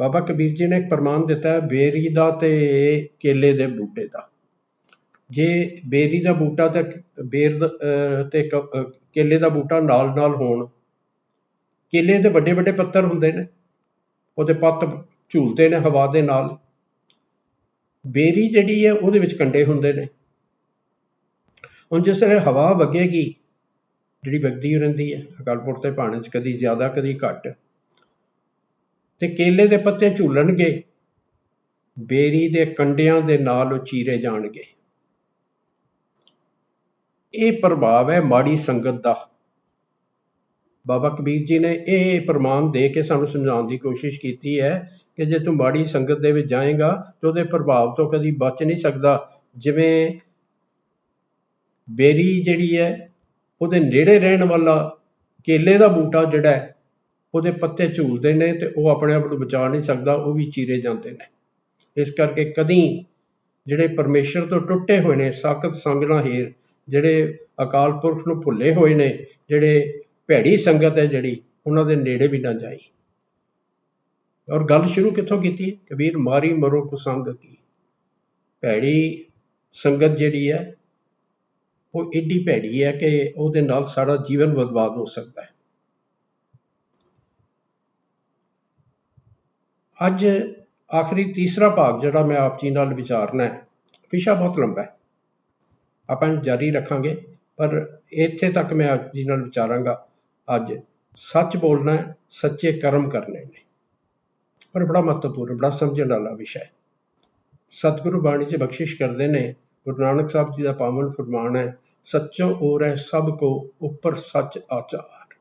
ਬਾਬਾ ਕਬੀਰ ਜੀ ਨੇ ਇੱਕ ਫਰਮਾਨ ਦਿੱਤਾ ਹੈ ਬੇਰੀ ਦਾ ਤੇ ਕੇਲੇ ਦੇ ਬੂਟੇ ਦਾ। ਜੇ ਬੇਰੀ ਦਾ ਬੂਟਾ ਤੇ ਬੇਰ ਦਾ, ਅਹ, ਤੇ ਕ- ਕੇਲੇ ਦਾ ਬੂਟਾ ਨਾਲ ਨਾਲ ਹੋਣ ਕੇਲੇ ਦੇ ਵੱਡੇ ਵੱਡੇ ਪੱਤਰ ਹੁੰਦੇ ਨੇ ਉਹਦੇ ਪੱਤ ਝੂਲਦੇ ਨੇ ਹਵਾ ਦੇ ਨਾਲ। ਬੇਰੀ ਜਿਹੜੀ ਹੈ ਉਹਦੇ ਵਿੱਚ ਕੰਡੇ ਹੁੰਦੇ ਨੇ। ਹੁਣ ਜਿਸ ਤਰ੍ਹਾਂ ਹਵਾ ਵਗੇਗੀ ਜਿਹੜੀ ਵਗਦੀ ਰਹਿੰਦੀ ਹੈ ਅਕਾਲ ਪੁਰਖ ਦੇ ਭਾਣੇ 'ਚ ਕਦੀ ਜ਼ਿਆਦਾ, ਕਦੀ ਘੱਟ। ਤੇ ਕੇਲੇ ਦੇ ਪੱਤੇ ਝੂਲਣਗੇ, ਬੇਰੀ ਦੇ ਕੰਡਿਆਂ ਦੇ ਨਾਲ ਉਹ ਚੀਰੇ ਜਾਣਗੇ। ਇਹ ਪ੍ਰਭਾਵ ਹੈ ਮਾੜੀ ਸੰਗਤ ਦਾ। ਬਾਬਾ ਕਬੀਰ ਜੀ ਨੇ ਇਹ ਪ੍ਰਮਾਣ ਦੇ ਕੇ ਸਾਨੂੰ ਸਮਝਾਉਣ ਦੀ ਕੋਸ਼ਿਸ਼ ਕੀਤੀ ਹੈ ਕਿ ਜੇ ਤੂੰ ਮਾੜੀ ਸੰਗਤ ਦੇ ਵਿੱਚ ਜਾਏਗਾ, ਤਾਂ ਉਹਦੇ ਪ੍ਰਭਾਵ ਤੋਂ ਕਦੀ ਬਚ ਨਹੀਂ ਸਕਦਾ। ਜਿਵੇਂ ਬੇਰੀ ਜਿਹੜੀ ਹੈ ਉਹਦੇ ਨੇੜੇ ਰਹਿਣ ਵਾਲਾ ਕੇਲੇ ਦਾ ਬੂਟਾ ਜਿਹੜਾ ਹੈ, ਉਹਦੇ ਪੱਤੇ ਝੂਲਦੇ ਨੇ ਤੇ ਉਹ ਆਪਣੇ ਆਪ ਨੂੰ ਬਚਾ ਨਹੀਂ ਸਕਦਾ, ਉਹ ਵੀ ਚੀਰੇ ਜਾਂਦੇ ਨੇ। ਇਸ ਕਰਕੇ ਕਦੀ ਜਿਹੜੇ ਪਰਮੇਸ਼ਰ ਤੋਂ ਟੁੱਟੇ ਹੋਏ ਨੇ, ਸਾਖਤ ਸੰਗਣਾ ਹੀਰ, ਜਿਹੜੇ ਅਕਾਲ ਪੁਰਖ ਨੂੰ ਭੁੱਲੇ ਹੋਏ ਨੇ, ਜਿਹੜੇ ਭੈੜੀ ਸੰਗਤ ਹੈ ਜਿਹੜੀ, ਉਹਨਾਂ ਦੇ ਨੇੜੇ ਵੀ ਨਾ ਜਾਈ। ਔਰ ਗੱਲ ਸ਼ੁਰੂ ਕਿੱਥੋਂ ਕੀਤੀ? ਕਬੀਰ ਮਾਰੀ ਮਰੋ ਕੁਸੰਗ ਕੀ। ਭੈੜੀ ਸੰਗਤ ਜਿਹੜੀ ਹੈ ਉਹ ਏਡੀ ਭੈੜੀ ਹੈ ਕਿ ਉਹਦੇ ਨਾਲ ਸਾਰਾ ਜੀਵਨ ਬਰਬਾਦ ਹੋ ਸਕਦਾ ਹੈ। ਅੱਜ ਆਖਰੀ ਤੀਸਰਾ ਭਾਗ ਜਿਹੜਾ ਮੈਂ ਆਪ ਜੀ ਨਾਲ ਵਿਚਾਰਨਾ ਹੈ, ਵਿਸ਼ਾ ਬਹੁਤ ਲੰਬਾ ਹੈ। ਆਪਾਂ ਜਾਰੀ ਰੱਖਾਂਗੇ, ਪਰ ਇੱਥੇ ਤੱਕ ਮੈਂ ਆਪ ਜੀ ਨਾਲ ਵਿਚਾਰਾਂਗਾ, ਅੱਜ ਸੱਚ ਬੋਲਣਾ ਹੈ, ਸੱਚੇ ਕਰਮ ਕਰਨੇ ਨੇ। ਪਰ ਬੜਾ ਮਹੱਤਵਪੂਰਨ, ਬੜਾ ਸਮਝਣ ਵਾਲਾ ਵਿਸ਼ਾ ਹੈ। ਸਤਿਗੁਰੂ ਬਾਣੀ 'ਚ ਬਖਸ਼ਿਸ਼ ਕਰਦੇ ਨੇ ਗੁਰੂ ਨਾਨਕ ਸਾਹਿਬ ਜੀ ਦਾ ਪਾਵਨ ਫਰਮਾਨ ਹੈ, ਸੱਚੋ ਔਰੈ ਸਭ ਕੋ ਉੱਪਰ ਸੱਚ ਆਚਾਰ।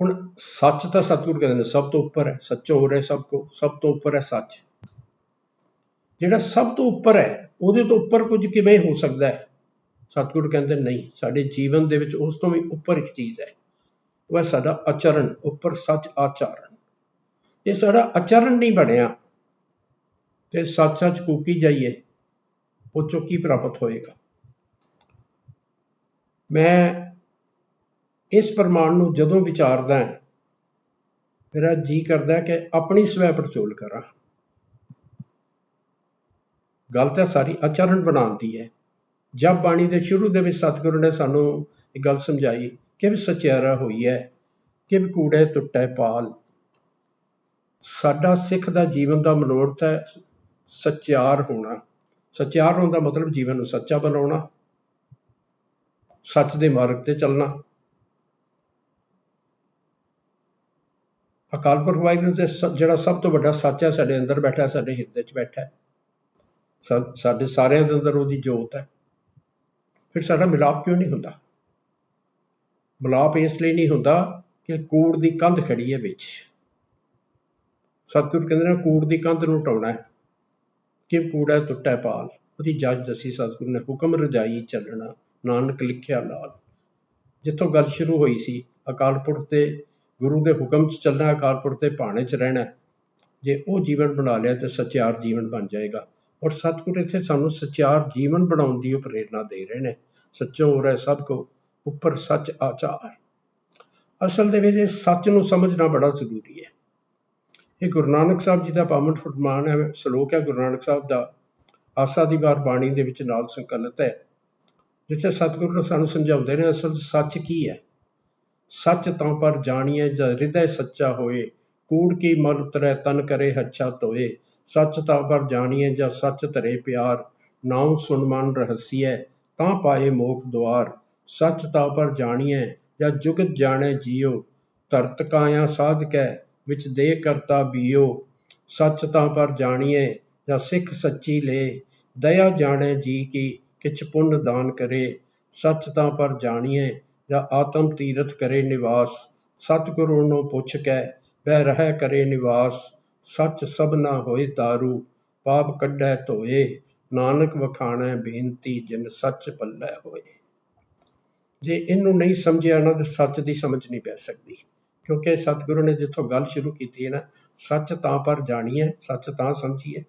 ਹੁਣ ਸੱਚ ਤਾਂ ਸਤਿਗੁਰ ਕਹਿੰਦੇ ਨੇ, ਸਭ ਤੋਂ ਉੱਪਰ ਹੈ, ਸੱਚੋ ਔਰੈ ਸਭ ਕੋ, ਸਭ ਤੋਂ ਉੱਪਰ ਹੈ ਸੱਚ। ਜਿਹੜਾ ਸਭ ਤੋਂ ਉੱਪਰ ਹੈ, ਉਹਦੇ ਤੋਂ ਉੱਪਰ ਕੁਝ ਕਿਵੇਂ ਹੋ ਸਕਦਾ ਹੈ? ਸਤਿਗੁਰ ਕਹਿੰਦੇ, ਨਹੀਂ, ਸਾਡੇ ਜੀਵਨ ਦੇ ਵਿੱਚ ਉਸ ਤੋਂ ਵੀ ਉੱਪਰ ਇੱਕ ਚੀਜ਼ ਹੈ, ਉਹ ਹੈ ਸਾਡਾ ਆਚਰਣ ਉੱਪਰ ਸੱਚ ਆਚਰਣ ਇਹ ਸਾਡਾ ਆਚਰਣ ਨਹੀਂ ਬਣਿਆ ਤੇ ਸੱਚ ਸੱਚ ਕੂਕੀ ਜਾਈਏ ਉਹ ਚੁੱਕੀ ਪ੍ਰਾਪਤ ਹੋਏਗਾ। ਮੈਂ ਇਸ ਪ੍ਰਮਾਣ ਨੂੰ ਜਦੋਂ ਵਿਚਾਰਦਾ ਹਾਂ, ਮੇਰਾ ਜੀ ਕਰਦਾ ਕਿ ਆਪਣੀ ਸਵੈ ਪੜਚੋਲ ਕਰਾਂ। ਗੱਲ ਤਾਂ ਸਾਰੀ ਆਚਰਣ ਬਣਾਉਣ ਦੀ ਹੈ। ਜਦ ਬਾਣੀ ਦੇ ਸ਼ੁਰੂ ਦੇ ਵਿੱਚ ਸਤਿਗੁਰੂ ਨੇ ਸਾਨੂੰ ਇਹ ਗੱਲ ਸਮਝਾਈ ਕਿ ਵੀ ਸਚਿਆਰਾ ਹੋਈ ਹੈ ਕਿ ਵੀ ਕੂੜੇ ਟੁੱਟੈ ਪਾਲ। ਸਾਡਾ ਸਿੱਖ ਦਾ ਜੀਵਨ ਦਾ ਮਨੋਰਥ ਹੈ ਸਚਿਆਰ ਹੋਣਾ। ਸਚਿਆਰ ਹੋਣ ਦਾ ਮਤਲਬ ਜੀਵਨ ਨੂੰ ਸੱਚਾ ਬਣਾਉਣਾ, ਸੱਚ ਦੇ ਮਾਰਗ ਤੇ ਚੱਲਣਾ। ਅਕਾਲ ਪੁਰਖ ਵਾਹਿਗੁਰੂ ਤੇ ਸ- ਜਿਹੜਾ ਸਭ ਤੋਂ ਵੱਡਾ ਸੱਚ ਹੈ, ਸਾਡੇ ਅੰਦਰ ਬੈਠਾ, ਸਾਡੇ ਹਿਰਦੇ 'ਚ ਬੈਠਾ ਸਾਡੇ ਸਾਰਿਆਂ ਦੇ ਅੰਦਰ ਉਹਦੀ ਜੋਤ ਹੈ। ਫਿਰ ਸਾਡਾ ਮਿਲਾਪ ਕਿਉਂ ਨਹੀਂ ਹੁੰਦਾ? ਮਿਲਾਪ ਇਸ ਲਈ ਨਹੀਂ ਹੁੰਦਾ ਕਿ ਕੂੜ ਦੀ ਕੰਧ ਖੜੀ ਹੈ ਵਿੱਚ। ਸਤਿਗੁਰ ਕਹਿੰਦੇ ਨੇ ਕੂੜ ਦੀ ਕੰਧ ਨੂੰ ਟਾਉਣਾ ਹੈ। ਕਿ ਕੂੜਾ ਟੁੱਟੈ ਪਾਲ। ਉਹਦੀ ਜੱਜ ਦਸੀ, ਸਤਿਗੁਰੂ ਨੇ ਹੁਕਮ ਰਜਾਈ ਚੱਲਣਾ, ਨਾਨਕ ਲਿਖਿਆ ਨਾਲ। ਜਿੱਥੋਂ ਗੱਲ ਸ਼ੁਰੂ ਹੋਈ ਸੀ ਅਕਾਲ ਪੁਰਖ ਤੇ ਗੁਰੂ ਦੇ ਹੁਕਮ 'ਚ ਚੱਲਣਾ ਅਕਾਲ ਪੁਰਖ ਦੇ ਭਾਣੇ 'ਚ ਰਹਿਣਾ, ਜੇ ਉਹ ਜੀਵਨ ਬਣਾ ਲਿਆ ਤੇ ਸਚਿਆਰ ਜੀਵਨ ਬਣ ਜਾਏਗਾ। ਔਰ ਸਤਿਗੁਰ ਇੱਥੇ ਸਾਨੂੰ ਸਚਿਆਰ ਜੀਵਨ ਬਣਾਉਣ ਦੀ ਉਹ ਪ੍ਰੇਰਣਾ ਦੇ ਰਹੇ ਨੇ। ਸੱਚੋ ਰਹਿ ਸਭ ਕੋ ਉੱਪਰ ਸੱਚ ਆਚਾਰ ਅਸਲ ਦੇ ਵਿੱਚ ਇਹ ਸੱਚ ਨੂੰ ਸਮਝਣਾ ਬੜਾ ਜ਼ਰੂਰੀ ਹੈ। ਇਹ ਗੁਰੂ ਨਾਨਕ ਸਾਹਿਬ ਜੀ ਦਾ ਪਾਵਨ ਫਰਮਾਨ ਹੈ, ਸ਼ਲੋਕ ਹੈ ਗੁਰੂ ਨਾਨਕ ਸਾਹਿਬ ਦਾ, ਆਸਾ ਦੀ ਵਾਰ ਬਾਣੀ ਦੇ ਵਿੱਚ ਨਾਲ ਸੰਕਲਿਤ ਹੈ, ਜਿੱਥੇ ਸਤਿਗੁਰੂ ਸਾਨੂੰ ਸਮਝਾਉਂਦੇ ਨੇ, ਅਸਲ ਸੱਚ ਕੀ ਹੈ? ਸੱਚ ਤਾਂ ਪਰ ਜਾਣੀਏ ਜਦ ਹਿਰਦੈ ਸੱਚਾ ਹੋਏ, ਕੂੜ ਕੀ ਮਲ ਉਤਰੈ, ਤਨ ਕਰੇ ਹੱਛਾ ਧੋਏ, ਸੱਚ ਤਾਂ ਪਰ ਜਾਣੀਏ ਜਦ ਸੱਚ ਧਰੇ ਪਿਆਰ ਨਾਮ ਸੁਣ ਮਨ ਰਹਸੀਐ, ਤਾਂ ਪਾਏ ਮੋਖ ਦੁਆਰ, ਸੱਚ ਤਾਂ ਪਰ ਜਾਣੀਏ ਜਦ ਜੁਗਤ ਜਾਣੈ ਜੀਉ, ਧਰਤ ਕਾਇਆ ਸਾਧਕੈ ਵਿੱਚ ਦੇ ਕਰਤਾ ਬੀਓ, ਸੱਚ ਤਾਂ ਪਰ ਜਾਣੀਏ ਜਾਂ ਸਿੱਖ ਸੱਚੀ ਲੇ। ਦਇਆ ਜਾਣੈ ਜੀ ਕੀ, ਕਿਛ ਪੁੰਨ ਦਾਨ ਕਰੇ। ਸੱਚ ਤਾਂ ਪਰ ਜਾਣੀਏ ਜਾਂ ਆਤਮ ਤੀਰਥ ਕਰੇ ਨਿਵਾਸ। ਸਤਿਗੁਰੂ ਨੂੰ ਪੁੱਛ ਕੇ, ਬਹਿ ਰਹਿ ਕਰੇ ਨਿਵਾਸ। ਸੱਚ ਸਭ ਨਾ ਹੋਏ ਤਾਰੂ, ਪਾਪ ਕੱਢੈ ਧੋਏ। ਨਾਨਕ ਵਖਾਣੈ ਬੇਨਤੀ, ਜਿਨ ਸੱਚ ਪੱਲੇ ਹੋਏ। ਜੇ ਇਹਨੂੰ ਨਹੀਂ ਸਮਝਿਆ ਨਾ ਤੇ ਸੱਚ ਦੀ ਸਮਝ ਨਹੀਂ ਪੈ ਸਕਦੀ। ਕਿਉਂਕਿ ਸਤਿਗੁਰੂ ਨੇ ਜਿੱਥੋਂ ਗੱਲ ਸ਼ੁਰੂ ਕੀਤੀ ਹੈ ਨਾ, ਸੱਚ ਤਾਂ ਪਰ ਜਾਣੀਏ ਸੱਚ ਤਾਂ ਸਮਝੀਏ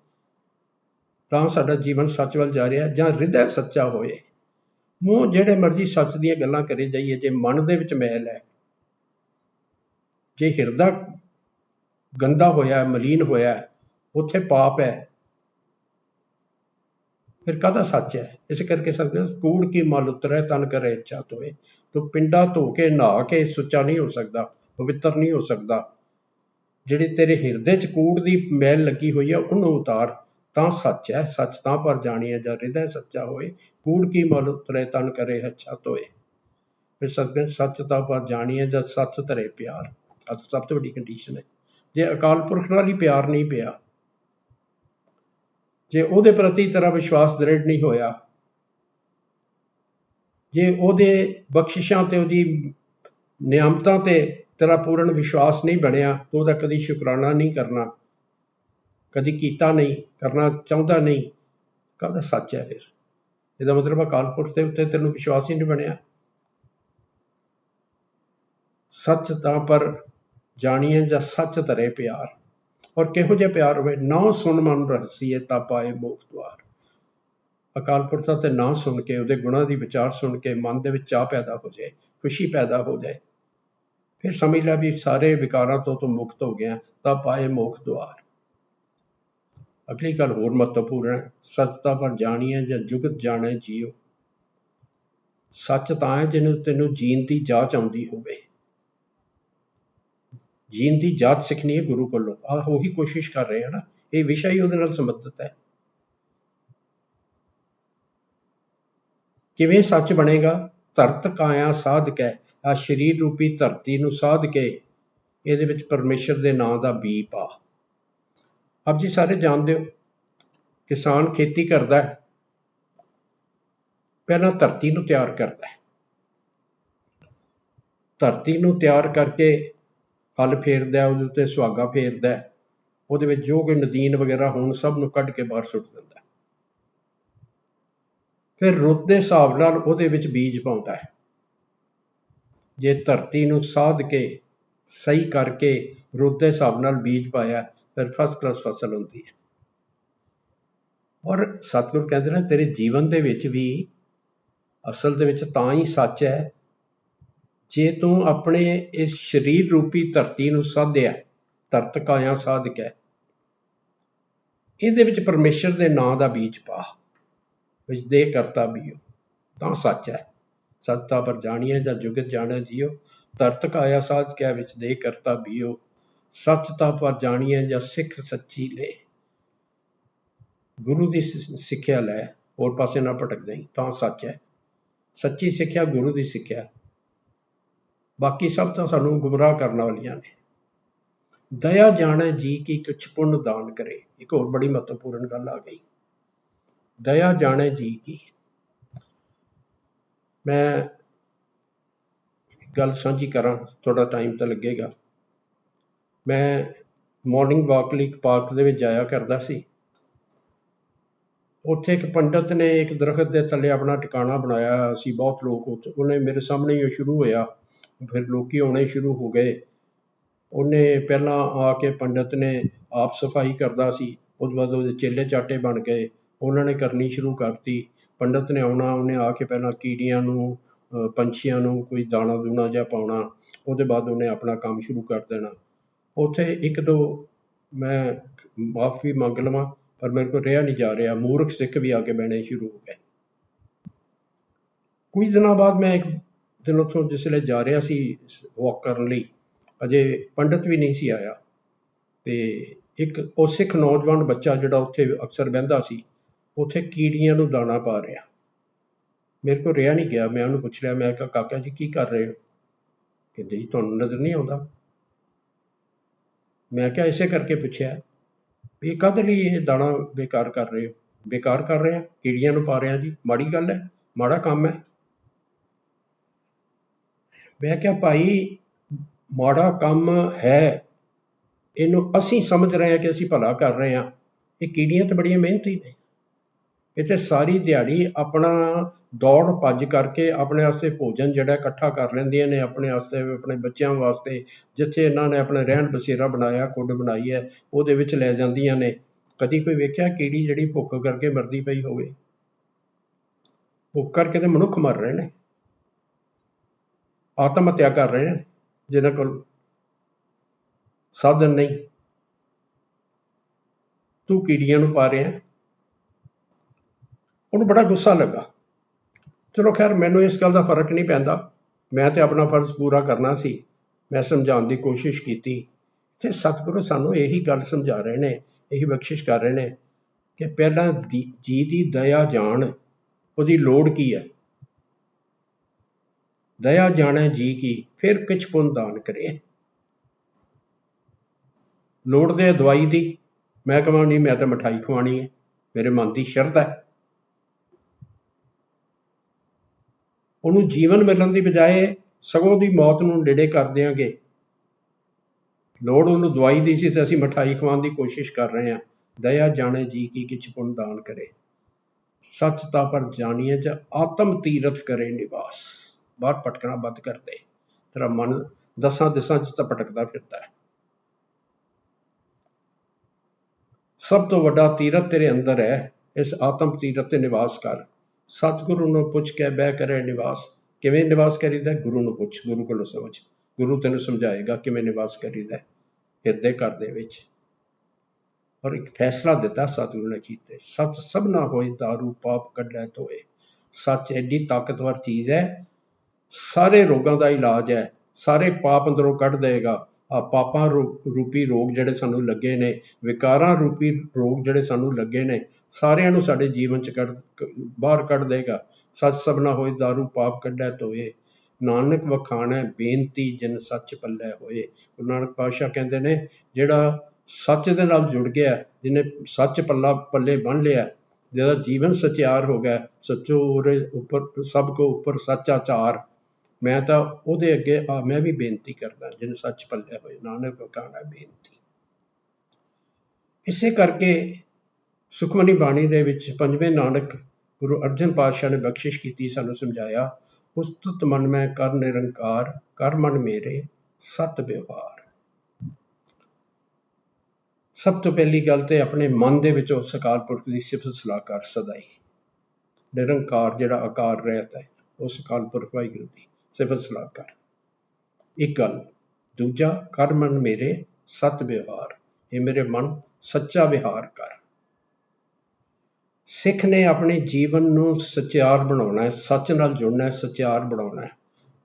ਤਾਂ ਸਾਡਾ ਜੀਵਨ ਸੱਚ ਵੱਲ ਜਾ ਰਿਹਾ ਜਾਂ ਹਿਰਦਾ ਸੱਚਾ ਹੋਏ। ਮੂੰਹ ਜਿਹੜੇ ਮਰਜ਼ੀ ਸੱਚ ਦੀਆਂ ਗੱਲਾਂ ਕਰੀ ਜਾਈਏ, ਜੇ ਮਨ ਦੇ ਵਿੱਚ ਮੈਲ ਹੈ, ਜੇ ਹਿਰਦਾ ਗੰਦਾ ਹੋਇਆ, ਮਲੀਨ ਹੋਇਆ, ਉੱਥੇ ਪਾਪ ਹੈ, ਫਿਰ ਕਾਹਦਾ ਸੱਚ ਹੈ? ਇਸ ਕਰਕੇ ਸਕਦੇ ਕੂੜ ਕੀ ਮਲ ਉਤਰੈ ਤਨ ਕਰੇ ਇੱਛਾ ਤੋਏ। ਤੂੰ ਪਿੰਡਾ ਧੋ ਕੇ, ਨਹਾ ਕੇ, ਸੁੱਚਾ ਨਹੀਂ ਹੋ ਸਕਦਾ। ਪਵਿੱਤਰ ਨਹੀਂ ਹੋ ਸਕਦਾ। ਜਿਹੜੀ ਤੇਰੇ ਹਿਰਦੇ 'ਚ ਕੂੜ ਦੀ ਮੈਲ ਲੱਗੀ ਹੋਈ ਹੈ ਉਹਨੂੰ ਉਤਾਰ। ਤਾਂ ਸੱਚ ਹੈ ਸੱਚ ਤਾਂ ਪਰ ਜਾਣੀਏ ਜਾਂ ਹਿਰਦਾ ਸੱਚਾ ਹੋਏ, ਕੂੜ ਕੀ ਮਲ ਉਤਰੇ, ਤਨ ਕਰੇ, ਅੱਛਾ ਤੋਏ ਫਿਰ ਸਤਿਗੁਰ ਸੱਚ ਤਾਂ ਪਰ ਜਾਣੀਏ ਜਾਂ ਸੱਚ ਧਰੇ ਪਿਆਰ। ਆਹ ਸਭ ਤੋਂ ਵੱਡੀ ਕੰਡੀਸ਼ਨ ਹੈ ਜੇ ਅਕਾਲ ਪੁਰਖ ਨਾਲ ਹੀ ਪਿਆਰ ਨਹੀਂ ਪਿਆ, ਜੇ ਉਹਦੇ ਪ੍ਰਤੀ ਤੇਰਾ ਵਿਸ਼ਵਾਸ ਦ੍ਰਿੜ ਨਹੀਂ ਹੋਇਆ, ਜੇ ਉਹਦੇ ਬਖਸ਼ਿਸ਼ਾਂ ਤੇ ਉਹਦੀ ਨਿਯਮਤਾਂ ਤੇ ਤੇਰਾ ਪੂਰਨ ਵਿਸ਼ਵਾਸ ਨਹੀਂ ਬਣਿਆ, ਤੂੰ ਉਹਦਾ ਕਦੀ ਸ਼ੁਕਰਾਨਾ ਨਹੀਂ ਕਰਨਾ, ਕਦੀ ਕੀਤਾ ਨਹੀਂ, ਕਰਨਾ ਚਾਹੁੰਦਾ ਨਹੀਂ। ਕਾਹਦਾ ਸੱਚ ਹੈ ਫਿਰ। ਇਹਦਾ ਮਤਲਬ ਅਕਾਲ ਪੁਰਖ ਦੇ ਉੱਤੇ ਤੈਨੂੰ ਵਿਸ਼ਵਾਸ ਹੀ ਨਹੀਂ ਬਣਿਆ। ਸੱਚ ਤਾਂ ਪਰ ਜਾਣੀਏ ਜਾਂ ਸੱਚ ਧਰੇ ਪਿਆਰ। ਔਰ ਕਿਹੋ ਜਿਹਾ ਪਿਆਰ ਹੋਵੇ, ਨਾ ਸੁਣ ਮਨ ਰਹਸੀਏ ਤਾਂ ਪਾਏ ਮੋਖ ਦੁਆਰ। ਅਕਾਲ ਪੁਰਖ ਦਾ ਤੇ ਨਾ ਸੁਣ ਕੇ, ਉਹਦੇ ਗੁਣਾਂ ਦੀ ਵਿਚਾਰ ਸੁਣ ਕੇ ਮਨ ਦੇ ਵਿੱਚ ਚਾਹ ਪੈਦਾ ਹੋ ਜਾਏ, ਖੁਸ਼ੀ ਪੈਦਾ ਹੋ ਜਾਏ। ਫਿਰ ਸਮਝ ਲੈ ਵੀ ਸਾਰੇ ਵਿਕਾਰਾਂ ਤੋਂ ਤੂੰ ਮੁਕਤ ਹੋ ਗਿਆ, ਤਾਂ ਪਾਏ ਮੋਖ ਦੁਆਰ। ਅਗਲੀ ਗੱਲ ਹੋਰ ਮਹੱਤਵਪੂਰਨ ਹੈ, ਸੱਚਤਾ ਪਰ ਜਾਣੀਏ ਜਾਂ ਜੁਗਤ ਜਾਣੇ ਜੀਓ। ਸੱਚ ਤਾਂ ਹੈ ਜਿਹਨੂੰ ਤੈਨੂੰ ਜੀਣ ਦੀ ਜਾਚ ਆਉਂਦੀ ਹੋਵੇ। ਜੀਣ ਦੀ ਜਾਚ ਸਿੱਖਣੀ ਹੈ ਗੁਰੂ ਕੋਲੋਂ। ਆਹ ਉਹੀ ਕੋਸ਼ਿਸ਼ ਕਰ ਰਹੇ ਹਾਂ ਨਾ, ਇਹ ਵਿਸ਼ਾ ਹੀ ਉਹਦੇ ਨਾਲ ਸੰਬੰਧਿਤ ਹੈ। ਕਿਵੇਂ ਸੱਚ ਬਣੇਗਾ? ਧਰਤ ਕਾਇਆ ਸਾਧ ਕੇ, ਆ ਸਰੀਰ ਰੂਪੀ ਧਰਤੀ ਨੂੰ ਸਾਧ ਕੇ, ਇਹਦੇ ਵਿੱਚ ਪਰਮੇਸ਼ਰ ਦੇ ਨਾਂ ਦਾ ਬੀ ਪਾ ਆਪ ਜੀ ਸਾਰੇ ਜਾਣਦੇ ਹੋ, ਕਿਸਾਨ ਖੇਤੀ ਕਰਦਾ ਹੈ, ਪਹਿਲਾਂ ਧਰਤੀ ਨੂੰ ਤਿਆਰ ਕਰਦਾ ਹੈ। ਧਰਤੀ ਨੂੰ ਤਿਆਰ ਕਰਕੇ ਹਲ ਫੇਰਦਾ ਉਹਦੇ ਉੱਤੇ ਸੁਹਾਗਾ ਫੇਰਦਾ ਉਹਦੇ ਵਿੱਚ ਜੋ ਕੋਈ ਨਦੀਨ ਵਗੈਰਾ ਹੋਣ, ਸਭ ਨੂੰ ਕੱਢ ਕੇ ਬਾਹਰ ਸੁੱਟ ਦਿੰਦਾ ਫਿਰ ਰੁੱਤ ਦੇ ਹਿਸਾਬ ਨਾਲ ਉਹਦੇ ਵਿੱਚ ਬੀਜ ਪਾਉਂਦਾ ਹੈ। ਜੇ ਧਰਤੀ ਨੂੰ ਸਾਧ ਕੇ, ਸਹੀ ਕਰਕੇ ਰੁੱਤ ਦੇ ਹਿਸਾਬ ਨਾਲ ਬੀਜ ਪਾਇਆ, ਫਿਰ ਫਸਟ ਕਲਾਸ ਫਸਲ ਹੁੰਦੀ ਹੈ। ਔਰ ਸਤਿਗੁਰ ਕਹਿੰਦੇ ਨੇ, ਤੇਰੇ ਜੀਵਨ ਦੇ ਵਿੱਚ ਵੀ ਅਸਲ ਦੇ ਵਿੱਚ ਤਾਂ ਹੀ ਸੱਚ ਹੈ, ਜੇ ਤੂੰ ਆਪਣੇ ਇਸ ਸਰੀਰ ਰੂਪੀ ਧਰਤੀ ਨੂੰ ਸਾਧਿਆ, ਧਰਤ ਕਾਇਆ ਸਾਧਕ ਹੈ, ਇਹਦੇ ਵਿੱਚ ਪਰਮੇਸ਼ਰ ਦੇ ਨਾਂ ਦਾ ਬੀਜ ਪਾ। ਵਿੱਚ ਦੇਹ ਕਰਤਾ ਬੀਓ। ਤਾਂ ਸੱਚ ਹੈ। ਸੱਚਤਾ ਪਰ ਜਾਣੀਏ ਜਾਂ ਜੁਗਤ ਜਾਣੈ ਜੀਓ। ਧਰਤ ਆਇਆ ਸਾਧ ਕੈ ਵਿੱਚ ਦੇ ਕਰਤਾ ਬੀਓ। ਸੱਚਤਾ ਪਰ ਜਾਣੀਏ ਜਾਂ ਸਿੱਖ ਸੱਚੀ ਲੈ। ਗੁਰੂ ਦੀ ਸਿੱਖਿਆ ਲੈ। ਹੋਰ ਪਾਸੇ ਨਾ ਭਟਕ ਜਾਈ। ਤਾਂ ਸੱਚ ਹੈ। ਸੱਚੀ ਸਿੱਖਿਆ ਗੁਰੂ ਦੀ ਸਿੱਖਿਆ। ਬਾਕੀ ਸਭ ਤਾਂ ਸਾਨੂੰ ਗੁੰਮਰਾਹ ਕਰਨ ਵਾਲੀਆਂ ਨੇ। ਦਇਆ ਜਾਣੈ ਜੀ ਕੀ ਕੁਛ ਪੁੰਨ ਦਾਨ ਕਰੇ। ਇੱਕ ਹੋਰ ਬੜੀ ਮਹੱਤਵਪੂਰਨ ਗੱਲ ਆ ਗਈ। ਦਇਆ ਜਾਣੈ ਜੀ ਕੀ ਮੈਂ ਗੱਲ ਸਾਂਝੀ ਕਰਾਂ ਥੋੜਾ ਟਾਈਮ ਤਾਂ ਲੱਗੇਗਾ। ਮੈਂ ਮਾਰਨਿੰਗ ਵਾਕ ਲਈ ਇੱਕ ਪਾਰਕ ਦੇ ਵਿੱਚ ਜਾਇਆ ਕਰਦਾ ਸੀ। ਉੱਥੇ ਇੱਕ ਪੰਡਤ ਨੇ ਇੱਕ ਦਰਖਤ ਦੇ ਥੱਲੇ ਆਪਣਾ ਟਿਕਾਣਾ ਬਣਾਇਆ ਹੋਇਆ ਸੀ, ਬਹੁਤ ਲੋਕ ਉੱਥੇ, ਉਹਨੇ ਮੇਰੇ ਸਾਹਮਣੇ ਹੀ ਉਹ ਸ਼ੁਰੂ ਹੋਇਆ। ਫਿਰ ਲੋਕੀ ਆਉਣੇ ਸ਼ੁਰੂ ਹੋ ਗਏ। ਉਹਨੇ ਪਹਿਲਾਂ ਆ ਕੇ ਪੰਡਤ ਨੇ ਆਪ ਸਫ਼ਾਈ ਕਰਦਾ ਸੀ, ਉਸ ਬਾਅਦ ਉਹਦੇ ਚੇਲੇ ਚਾਟੇ ਬਣ ਗਏ। ਉਹਨਾਂ ਨੇ ਕਰਨੀ ਸ਼ੁਰੂ ਕਰਤੀ। ਪੰਡਤ ਨੇ ਆਉਣਾ, ਉਹਨੇ ਆ ਕੇ ਪਹਿਲਾਂ ਕੀੜੀਆਂ ਨੂੰ ਪੰਛੀਆਂ ਨੂੰ ਕੋਈ ਦਾਣਾ ਦੂਣਾ ਜਿਹਾ ਪਾਉਣਾ, ਉਹਦੇ ਬਾਅਦ ਉਹਨੇ ਆਪਣਾ ਕੰਮ ਸ਼ੁਰੂ ਕਰ ਦੇਣਾ। ਉੱਥੇ ਇੱਕ ਦੋ ਮੈਂ ਮਾਫੀ ਮੰਗ ਲਵਾਂ, ਪਰ ਮੇਰੇ ਕੋਲ ਰਿਹਾ ਨਹੀਂ ਜਾ ਰਿਹਾ। ਮੂਰਖ ਸਿੱਖ ਵੀ ਆ ਕੇ ਬਹਿਣੇ ਸ਼ੁਰੂ ਹੋ ਗਏ। ਕੁਝ ਦਿਨਾਂ ਬਾਅਦ ਮੈਂ ਇੱਕ ਦਿਨ ਉੱਥੋਂ ਜਿਸ ਵੇਲੇ ਜਾ ਰਿਹਾ ਸੀ ਵਾਕ ਕਰਨ ਲਈ, ਅਜੇ ਪੰਡਤ ਵੀ ਨਹੀਂ ਸੀ ਆਇਆ। ਤੇ ਇੱਕ ਉਹ ਸਿੱਖ ਨੌਜਵਾਨ ਬੱਚਾ ਜਿਹੜਾ ਉੱਥੇ ਅਕਸਰ ਬਹਿੰਦਾ ਸੀ ਉੱਥੇ ਕੀੜੀਆਂ ਨੂੰ ਦਾਣਾ ਪਾ ਰਿਹਾ। ਮੇਰੇ ਕੋਲ ਰਿਹਾ ਨਹੀਂ ਗਿਆ। ਮੈਂ ਉਹਨੂੰ ਪੁੱਛ ਲਿਆ ਮੈਂ ਕਿਹਾ, ਕਾਕਾ ਜੀ, ਕੀ ਕਰ ਰਹੇ ਹੋ? ਕਹਿੰਦੇ ਜੀ, ਤੁਹਾਨੂੰ ਨਜ਼ਰ ਨਹੀਂ ਆਉਂਦਾ। ਮੈਂ ਕਿਹਾ, ਇਸੇ ਕਰਕੇ ਪੁੱਛਿਆ, ਵੀ ਇਹ ਕਦ ਲਈ ਇਹ ਦਾਣਾ ਬੇਕਾਰ ਕਰ ਰਹੇ ਹੋ? ਬੇਕਾਰ ਕਰ ਰਹੇ ਆ? ਕੀੜੀਆਂ ਨੂੰ ਪਾ ਰਹੇ ਆ ਜੀ? ਮਾੜੀ ਗੱਲ ਹੈ? ਮਾੜਾ ਕੰਮ ਹੈ? ਮੈਂ ਕਿਹਾ, ਭਾਈ, ਮਾੜਾ ਕੰਮ ਹੈ। ਇਹਨੂੰ ਅਸੀਂ ਸਮਝ ਰਹੇ ਹਾਂ ਕਿ ਅਸੀਂ ਭਲਾ ਕਰ ਰਹੇ ਹਾਂ ਇਹ ਕੀੜੀਆਂ ਤਾਂ ਬੜੀਆਂ ਮਿਹਨਤੀ ਨੇ। ਇੱਥੇ ਸਾਰੀ ਦਿਹਾੜੀ ਆਪਣਾ ਦੌੜ ਭੱਜ ਕਰਕੇ ਆਪਣੇ ਵਾਸਤੇ ਭੋਜਨ ਜਿਹੜਾ ਇਕੱਠਾ ਕਰ ਲੈਂਦੀਆਂ ਨੇ, ਆਪਣੇ ਵਾਸਤੇ, ਆਪਣੇ ਬੱਚਿਆਂ ਵਾਸਤੇ, ਜਿੱਥੇ ਇਹਨਾਂ ਨੇ ਆਪਣੇ ਰਹਿਣ ਬਸੇਰਾ ਬਣਾਇਆ, ਕੁੱਡ ਬਣਾਈ ਹੈ, ਉਹਦੇ ਵਿੱਚ ਲੈ ਜਾਂਦੀਆਂ ਨੇ। ਕਦੀ ਕੋਈ ਵੇਖਿਆ ਕੀੜੀ ਜਿਹੜੀ ਭੁੱਖ ਕਰਕੇ ਮਰਦੀ ਪਈ ਹੋਵੇ? ਭੁੱਖ ਕਰਕੇ ਤੇ ਮਨੁੱਖ ਮਰ ਰਹੇ ਨੇ। ਆਤਮ ਹੱਤਿਆ ਕਰ ਰਹੇ ਨੇ ਜਿਹਨਾਂ ਕੋਲ ਸਾਧਨ ਨਹੀਂ। ਤੂੰ ਕੀੜੀਆਂ ਨੂੰ ਪਾ ਰਿਹਾ ਉਹਨੂੰ ਬੜਾ ਗੁੱਸਾ ਲੱਗਾ। ਚਲੋ ਖੈਰ, ਮੈਨੂੰ ਇਸ ਗੱਲ ਦਾ ਫ਼ਰਕ ਨਹੀਂ ਪੈਂਦਾ। ਮੈਂ ਤੇ ਆਪਣਾ ਫਰਜ਼ ਪੂਰਾ ਕਰਨਾ ਸੀ। ਮੈਂ ਸਮਝਾਉਣ ਦੀ ਕੋਸ਼ਿਸ਼ ਕੀਤੀ। ਤੇ ਸਤਿਗੁਰੂ ਸਾਨੂੰ ਇਹੀ ਗੱਲ ਸਮਝਾ ਰਹੇ ਨੇ, ਇਹੀ ਬਖਸ਼ਿਸ਼ ਕਰ ਰਹੇ ਨੇ ਕਿ ਪਹਿਲਾਂ ਦੀ- ਜੀ ਦੀ ਦਇਆ ਜਾਣ, ਉਹਦੀ ਲੋੜ ਕੀ ਹੈ? ਦਇਆ ਜਾਣੈ ਜੀ ਕੀ, ਫਿਰ ਕਿਛ ਪੁੰਨ ਦਾਨ ਕਰੇ। ਲੋੜ ਦੇ ਦਵਾਈ ਦੀ। ਮੈਂ ਕਹਾਂ ਨਹੀਂ, ਮੈਂ ਤਾਂ ਮਠਾਈ ਖਵਾਣੀ ਹੈ। ਮੇਰੇ ਮਨ ਦੀ ਸ਼ਰਧਾ ਹੈ। ਉਹਨੂੰ ਜੀਵਨ ਮਿਲਣ ਦੀ ਬਜਾਏ ਸਗੋਂ ਦੀ ਮੌਤ ਨੂੰ ਨੇੜੇ ਕਰ ਦਿਆਂਗੇ। ਲੋੜ ਉਹਨੂੰ ਦਵਾਈ ਦੀ ਸੀ ਤੇ ਅਸੀਂ ਮਠਾਈ ਖਵਾਉਣ ਦੀ ਕੋਸ਼ਿਸ਼ ਕਰ ਰਹੇ ਹਾਂ। ਦਇਆ ਜਾਣੇ ਜੀ ਕੀ ਕਿਛ ਪੁੰਨ ਦਾਨ ਕਰੇ। ਸੱਚ ਤਾਂ ਪਰ ਜਾਣੀਏ ਚ ਆਤਮ ਤੀਰਥ ਕਰੇ ਨਿਵਾਸ। ਬਾਹਰ ਭਟਕਣਾ ਬੰਦ ਕਰ ਦੇ। ਤੇਰਾ ਮਨ ਦਸਾਂ ਦਿਸ਼ਾਂ ਚ ਤਾਂ ਭਟਕਦਾ ਫਿਰਦਾ ਹੈ। ਸਭ ਤੋਂ ਵੱਡਾ ਤੀਰਥ ਤੇਰੇ ਅੰਦਰ ਹੈ। ਇਸ ਆਤਮ ਤੀਰਥ ਤੇ ਨਿਵਾਸ ਕਰ। ਸਤਿਗੁਰੂ ਨੂੰ ਪੁੱਛ ਕੇ ਬਹਿ ਕਰੇ ਨਿਵਾਸ। ਕਿਵੇਂ ਨਿਵਾਸ ਕਰੀਦਾ? ਗੁਰੂ ਨੂੰ ਪੁੱਛ, ਗੁਰੂ ਕੋਲੋਂ ਸਮਝ। ਗੁਰੂ ਤੈਨੂੰ ਸਮਝਾਏਗਾ ਕਿਵੇਂ ਨਿਵਾਸ ਕਰੀਦਾ ਹਿਰਦੇ ਘਰ ਦੇ ਵਿੱਚ। ਔਰ ਇੱਕ ਫੈਸਲਾ ਦਿੱਤਾ ਸਤਿਗੁਰੂ ਨੇ ਕੀਤੇ। ਸੱਚ ਸਭ ਨਾ ਹੋਏ, ਦਾਰੂ, ਪਾਪ ਕੱਢੈ ਧੋਏ। ਸੱਚ ਐਡੀ ਤਾਕਤਵਰ ਚੀਜ਼ ਹੈ। ਸਾਰੇ ਰੋਗਾਂ ਦਾ ਇਲਾਜ ਹੈ। ਸਾਰੇ ਪਾਪ ਅੰਦਰੋਂ ਕੱਢ ਦੇਗਾ ਪਾਪਾਂ ਰੂ- ਰੂਪੀ ਰੋਗ ਜਿਹੜੇ ਸਾਨੂੰ ਲੱਗੇ ਨੇ, ਵਿਕਾਰਾਂ ਰੂਪੀ ਰੋਗ ਜਿਹੜੇ ਸਾਨੂੰ ਲੱਗੇ ਨੇ, ਸਾਰਿਆਂ ਨੂੰ ਸਾਡੇ ਜੀਵਨ ਚ ਕੱਢ ਬਾਹਰ ਕੱਢ ਦੇਗਾ। ਸੱਚ ਸਭਨਾ ਹੋਏ दारू ਪਾਪ ਕੱਢੈ ਧੋਏ। ਨਾਨਕ ਵਖਾਣੈ, ਬੇਨਤੀ ਜਿਨ ਸੱਚ ਪੱਲੇ ਹੋਏ। ਗੁਰੂ ਨਾਨਕ ਪਾਤਸ਼ਾਹ ਕਹਿੰਦੇ ਨੇ, ਜਿਹੜਾ ਸੱਚ ਦੇ ਨਾਲ ਜੁੜ ਗਿਆ, ਜਿਹਨੇ ਸੱਚ ਪੱਲਾ, ਪੱਲੇ ਬੰਨ ਲਿਆ, ਜਿਹਦਾ ਜੀਵਨ ਸਚਿਆਰ ਹੋ ਗਿਆ, ਸੱਚੋ ਉਰੇ ਉੱਪਰ, ਸਭ ਕੋ ਉੱਪਰ ਸੱਚਾ ਚਾਰ ਮੈਂ ਤਾਂ ਉਹਦੇ ਅੱਗੇ, ਆ, ਮੈਂ ਵੀ ਬੇਨਤੀ ਕਰਦਾ, ਜਿਹਨੂੰ ਸੱਚ ਪੱਲੇ ਹੋਏ ਨਾਨਕ ਕਹਾਣਾ ਬੇਨਤੀ। ਇਸੇ ਕਰਕੇ ਸੁਖਮਨੀ ਬਾਣੀ ਦੇ ਵਿੱਚ ਪੰਜਵੇਂ ਨਾਨਕ ਗੁਰੂ ਅਰਜਨ ਪਾਤਸ਼ਾਹ ਨੇ ਬਖਸ਼ਿਸ਼ ਕੀਤੀ, ਸਾਨੂੰ ਸਮਝਾਇਆ, ਉਸਤਤ ਮਨ ਮੈਂ ਕਰ ਨਿਰੰਕਾਰ, ਕਰ ਮਨ ਮੇਰੇ ਸਤ ਵਿਵਹਾਰ। ਸਭ ਤੋਂ ਪਹਿਲੀ ਗੱਲ ਤੇ ਆਪਣੇ ਮਨ ਦੇ ਵਿੱਚ ਉਸ ਅਕਾਲ ਪੁਰਖ ਦੀ ਸਿਫਤ ਸਲਾਹ ਕਰ ਸਦਾਈ ਨਿਰੰਕਾਰ ਜਿਹੜਾ ਆਕਾਰ ਰਹਿਤ ਹੈ ਉਸ ਅਕਾਲ ਪੁਰਖ ਵਾਹਿਗੁਰੂ ਦੀ। ਸਿਫਤ ਸਲਾਹਕਾਰ। ਇੱਕ ਗੱਲ, ਦੂਜਾ, ਕਰ ਮਨ ਮੇਰੇ ਸਤ ਵਿਵਹਾਰ ਇਹ ਮੇਰੇ ਮਨ ਸੱਚਾ ਵਿਹਾਰ ਕਰ। ਸਿੱਖ ਨੇ ਆਪਣੇ ਜੀਵਨ ਨੂੰ ਸਚਿਆਰ ਬਣਾਉਣਾ ਹੈ, ਸੱਚ ਨਾਲ ਜੁੜਨਾ ਹੈ, ਸਚਿਆਰ ਬਣਾਉਣਾ ਹੈ।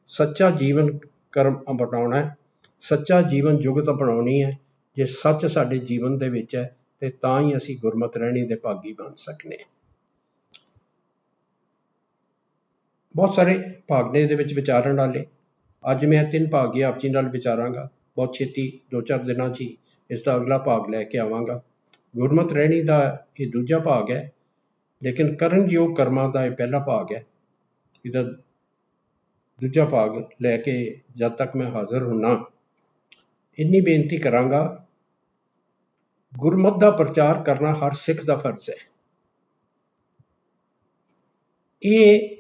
ਸੱਚਾ ਜੀਵਨ ਕਰਮ ਬਣਾਉਣਾ ਹੈ, ਸੱਚਾ ਜੀਵਨ ਜੁਗਤ ਅਪਣਾਉਣੀ ਹੈ। ਜੇ ਸੱਚ ਸਾਡੇ ਜੀਵਨ ਦੇ ਵਿੱਚ ਹੈ, ਤੇ ਤਾਂ ਹੀ ਅਸੀਂ ਗੁਰਮਤ ਰਹਿਣੀ ਦੇ ਭਾਗੀ ਬਣ ਸਕਨੇ। ਹਾਂ। ਬਹੁਤ ਸਾਰੇ ਭਾਗ ਨੇ ਇਹਦੇ ਵਿੱਚ ਵਿਚਾਰਨ ਵਾਲੇ ਅੱਜ ਮੈਂ ਤਿੰਨ ਭਾਗ ਆਪ ਜੀ ਨਾਲ ਵਿਚਾਰਾਂਗਾ ਬਹੁਤ ਛੇਤੀ ਦੋ ਚਾਰ ਦਿਨਾਂ 'ਚ ਹੀ ਇਸ ਦਾ ਅਗਲਾ ਭਾਗ ਲੈ ਕੇ ਆਵਾਂਗਾ ਗੁਰਮਤ ਰਹਿਣੀ ਦਾ ਇਹ ਦੂਜਾ ਭਾਗ ਹੈ ਲੇਕਿਨ ਕਰਨਯੋਗ ਕਰਮਾਂ ਦਾ ਇਹ ਪਹਿਲਾ ਭਾਗ ਹੈ ਇਹਦਾ ਦੂਜਾ ਭਾਗ ਲੈ ਕੇ ਜਦ ਤੱਕ ਮੈਂ ਹਾਜ਼ਰ ਹੁੰਨਾ ਇੰਨੀ ਬੇਨਤੀ ਕਰਾਂਗਾ ਗੁਰਮਤ ਦਾ ਪ੍ਰਚਾਰ ਕਰਨਾ ਹਰ ਸਿੱਖ ਦਾ ਫਰਜ਼ ਹੈ ਇਹ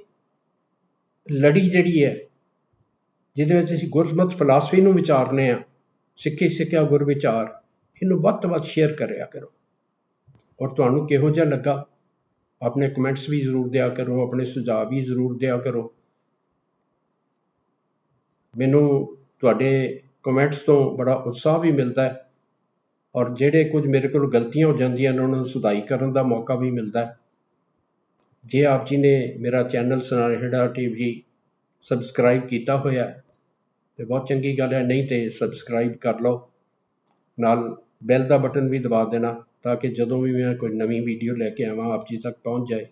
ਲੜੀ ਜਿਹੜੀ ਹੈ, ਜਿਹਦੇ ਵਿੱਚ ਅਸੀਂ ਗੁਰਮਤ ਫਲਸਫੀ ਨੂੰ ਵਿਚਾਰਨੇ ਆ, ਸਿੱਖੀ ਸਿੱਖਿਆ ਗੁਰ ਵਿਚਾਰ, ਇਹਨੂੰ ਵੱਧ ਤੋਂ ਵੱਧ ਸ਼ੇਅਰ ਕਰਿਆ ਕਰੋ। ਔਰ ਤੁਹਾਨੂੰ ਕਿਹੋ ਜਿਹਾ ਲੱਗਾ? ਆਪਣੇ ਕਮੈਂਟਸ ਵੀ ਜ਼ਰੂਰ ਦਿਆ ਕਰੋ, ਆਪਣੇ ਸੁਝਾਅ ਵੀ ਜ਼ਰੂਰ ਦਿਆ ਕਰੋ। ਮੈਨੂੰ ਤੁਹਾਡੇ ਕਮੈਂਟਸ ਤੋਂ ਬੜਾ ਉਤਸ਼ਾਹ ਵੀ ਮਿਲਦਾ ਹੈ, ਔਰ ਜਿਹੜੇ ਕੁਝ ਮੇਰੇ ਕੋਲ ਗਲਤੀਆਂ ਹੋ ਜਾਂਦੀਆਂ ਨੇ, ਉਹਨਾਂ ਨੂੰ ਸੁਧਾਈ ਕਰਨ ਦਾ ਮੌਕਾ ਵੀ ਮਿਲਦਾ ਹੈ। ਜੇ ਆਪ ਜੀ ਨੇ ਮੇਰਾ ਚੈਨਲ ਸਨਾਰੇੜਾ ਟੀਵੀ ਸਬਸਕ੍ਰਾਈਬ ਕੀਤਾ ਹੋਇਆ ਹੈ, ਤੇ ਬਹੁਤ ਚੰਗੀ ਗੱਲ ਹੈ, ਨਹੀਂ ਤੇ ਸਬਸਕ੍ਰਾਈਬ ਕਰ ਲਓ। ਨਾਲ ਬੈਲ ਦਾ ਬਟਨ ਵੀ ਦਬਾ ਦੇਣਾ ਤਾਂ ਕਿ ਜਦੋਂ ਵੀ ਮੈਂ ਕੋਈ ਨਵੀਂ ਵੀਡੀਓ ਲੈ ਕੇ ਆਵਾਂ, ਆਪ ਜੀ ਤੱਕ ਪਹੁੰਚ ਜਾਏ।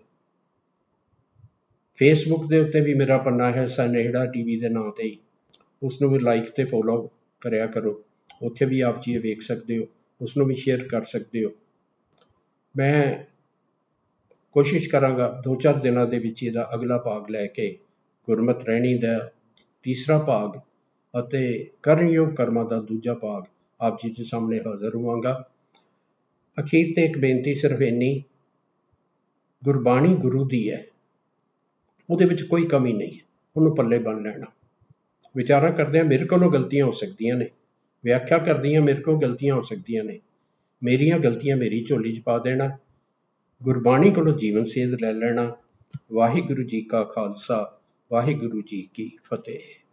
ਫੇਸਬੁੱਕ ਦੇ ਉੱਤੇ ਵੀ ਮੇਰਾ ਪੰਨਾ ਹੈ ਸਨੇੜਾ ਟੀਵੀ ਦੇ ਨਾਂ ਤੇ ਹੀ। ਉਸ ਨੂੰ ਵੀ ਲਾਈਕ ਤੇ ਫੋਲੋ ਕਰਿਆ ਕਰੋ। ਉੱਥੇ ਵੀ ਆਪ ਜੀ ਵੇਖ ਸਕਦੇ ਹੋ ਉਸ ਨੂੰ ਵੀ ਸ਼ੇਅਰ ਕਰ ਸਕਦੇ ਹੋ। ਮੈਂ ਕੋਸ਼ਿਸ਼ ਕਰਾਂਗਾ ਦੋ ਚਾਰ ਦਿਨਾਂ ਦੇ ਵਿੱਚ ਇਹਦਾ ਅਗਲਾ ਭਾਗ ਲੈ ਕੇ ਗੁਰਮਤ ਰਹਿਣੀ ਦਾ ਤੀਸਰਾ ਭਾਗ ਅਤੇ ਕਰਨਯੋਗ ਕਰਮਾਂ ਦਾ ਦੂਜਾ ਭਾਗ ਆਪ ਜੀ ਦੇ ਸਾਹਮਣੇ ਹਾਜ਼ਰ ਹੋਵਾਂਗਾ। ਅਖੀਰ ਤੇ ਇੱਕ ਬੇਨਤੀ ਸਿਰਫ ਇੰਨੀ, ਗੁਰਬਾਣੀ ਗੁਰੂ ਦੀ ਹੈ, ਉਹਦੇ ਵਿੱਚ ਕੋਈ ਕਮੀ ਨਹੀਂ ਹੈ ਉਹਨੂੰ ਪੱਲੇ ਬੰਨ ਲੈਣਾ। ਵਿਚਾਰਾਂ ਕਰਦੇ ਆ ਮੇਰੇ ਕੋਲੋਂ ਗਲਤੀਆਂ ਹੋ ਸਕਦੀਆਂ ਨੇ, ਵਿਆਖਿਆ ਕਰਦੀਆਂ ਮੇਰੇ ਕੋਲ ਗਲਤੀਆਂ ਹੋ ਸਕਦੀਆਂ ਨੇ, ਮੇਰੀਆਂ ਗਲਤੀਆਂ ਮੇਰੀ ਝੋਲੀ 'ਚ ਪਾ ਦੇਣਾ ਗੁਰਬਾਣੀ ਕੋਲੋਂ ਜੀਵਨ ਸੇਧ ਲੈ ਲੈਣਾ। ਵਾਹਿਗੁਰੂ ਜੀ ਕਾ ਖਾਲਸਾ ਵਾਹਿਗੁਰੂ ਜੀ ਕੀ ਫਤਿਹ।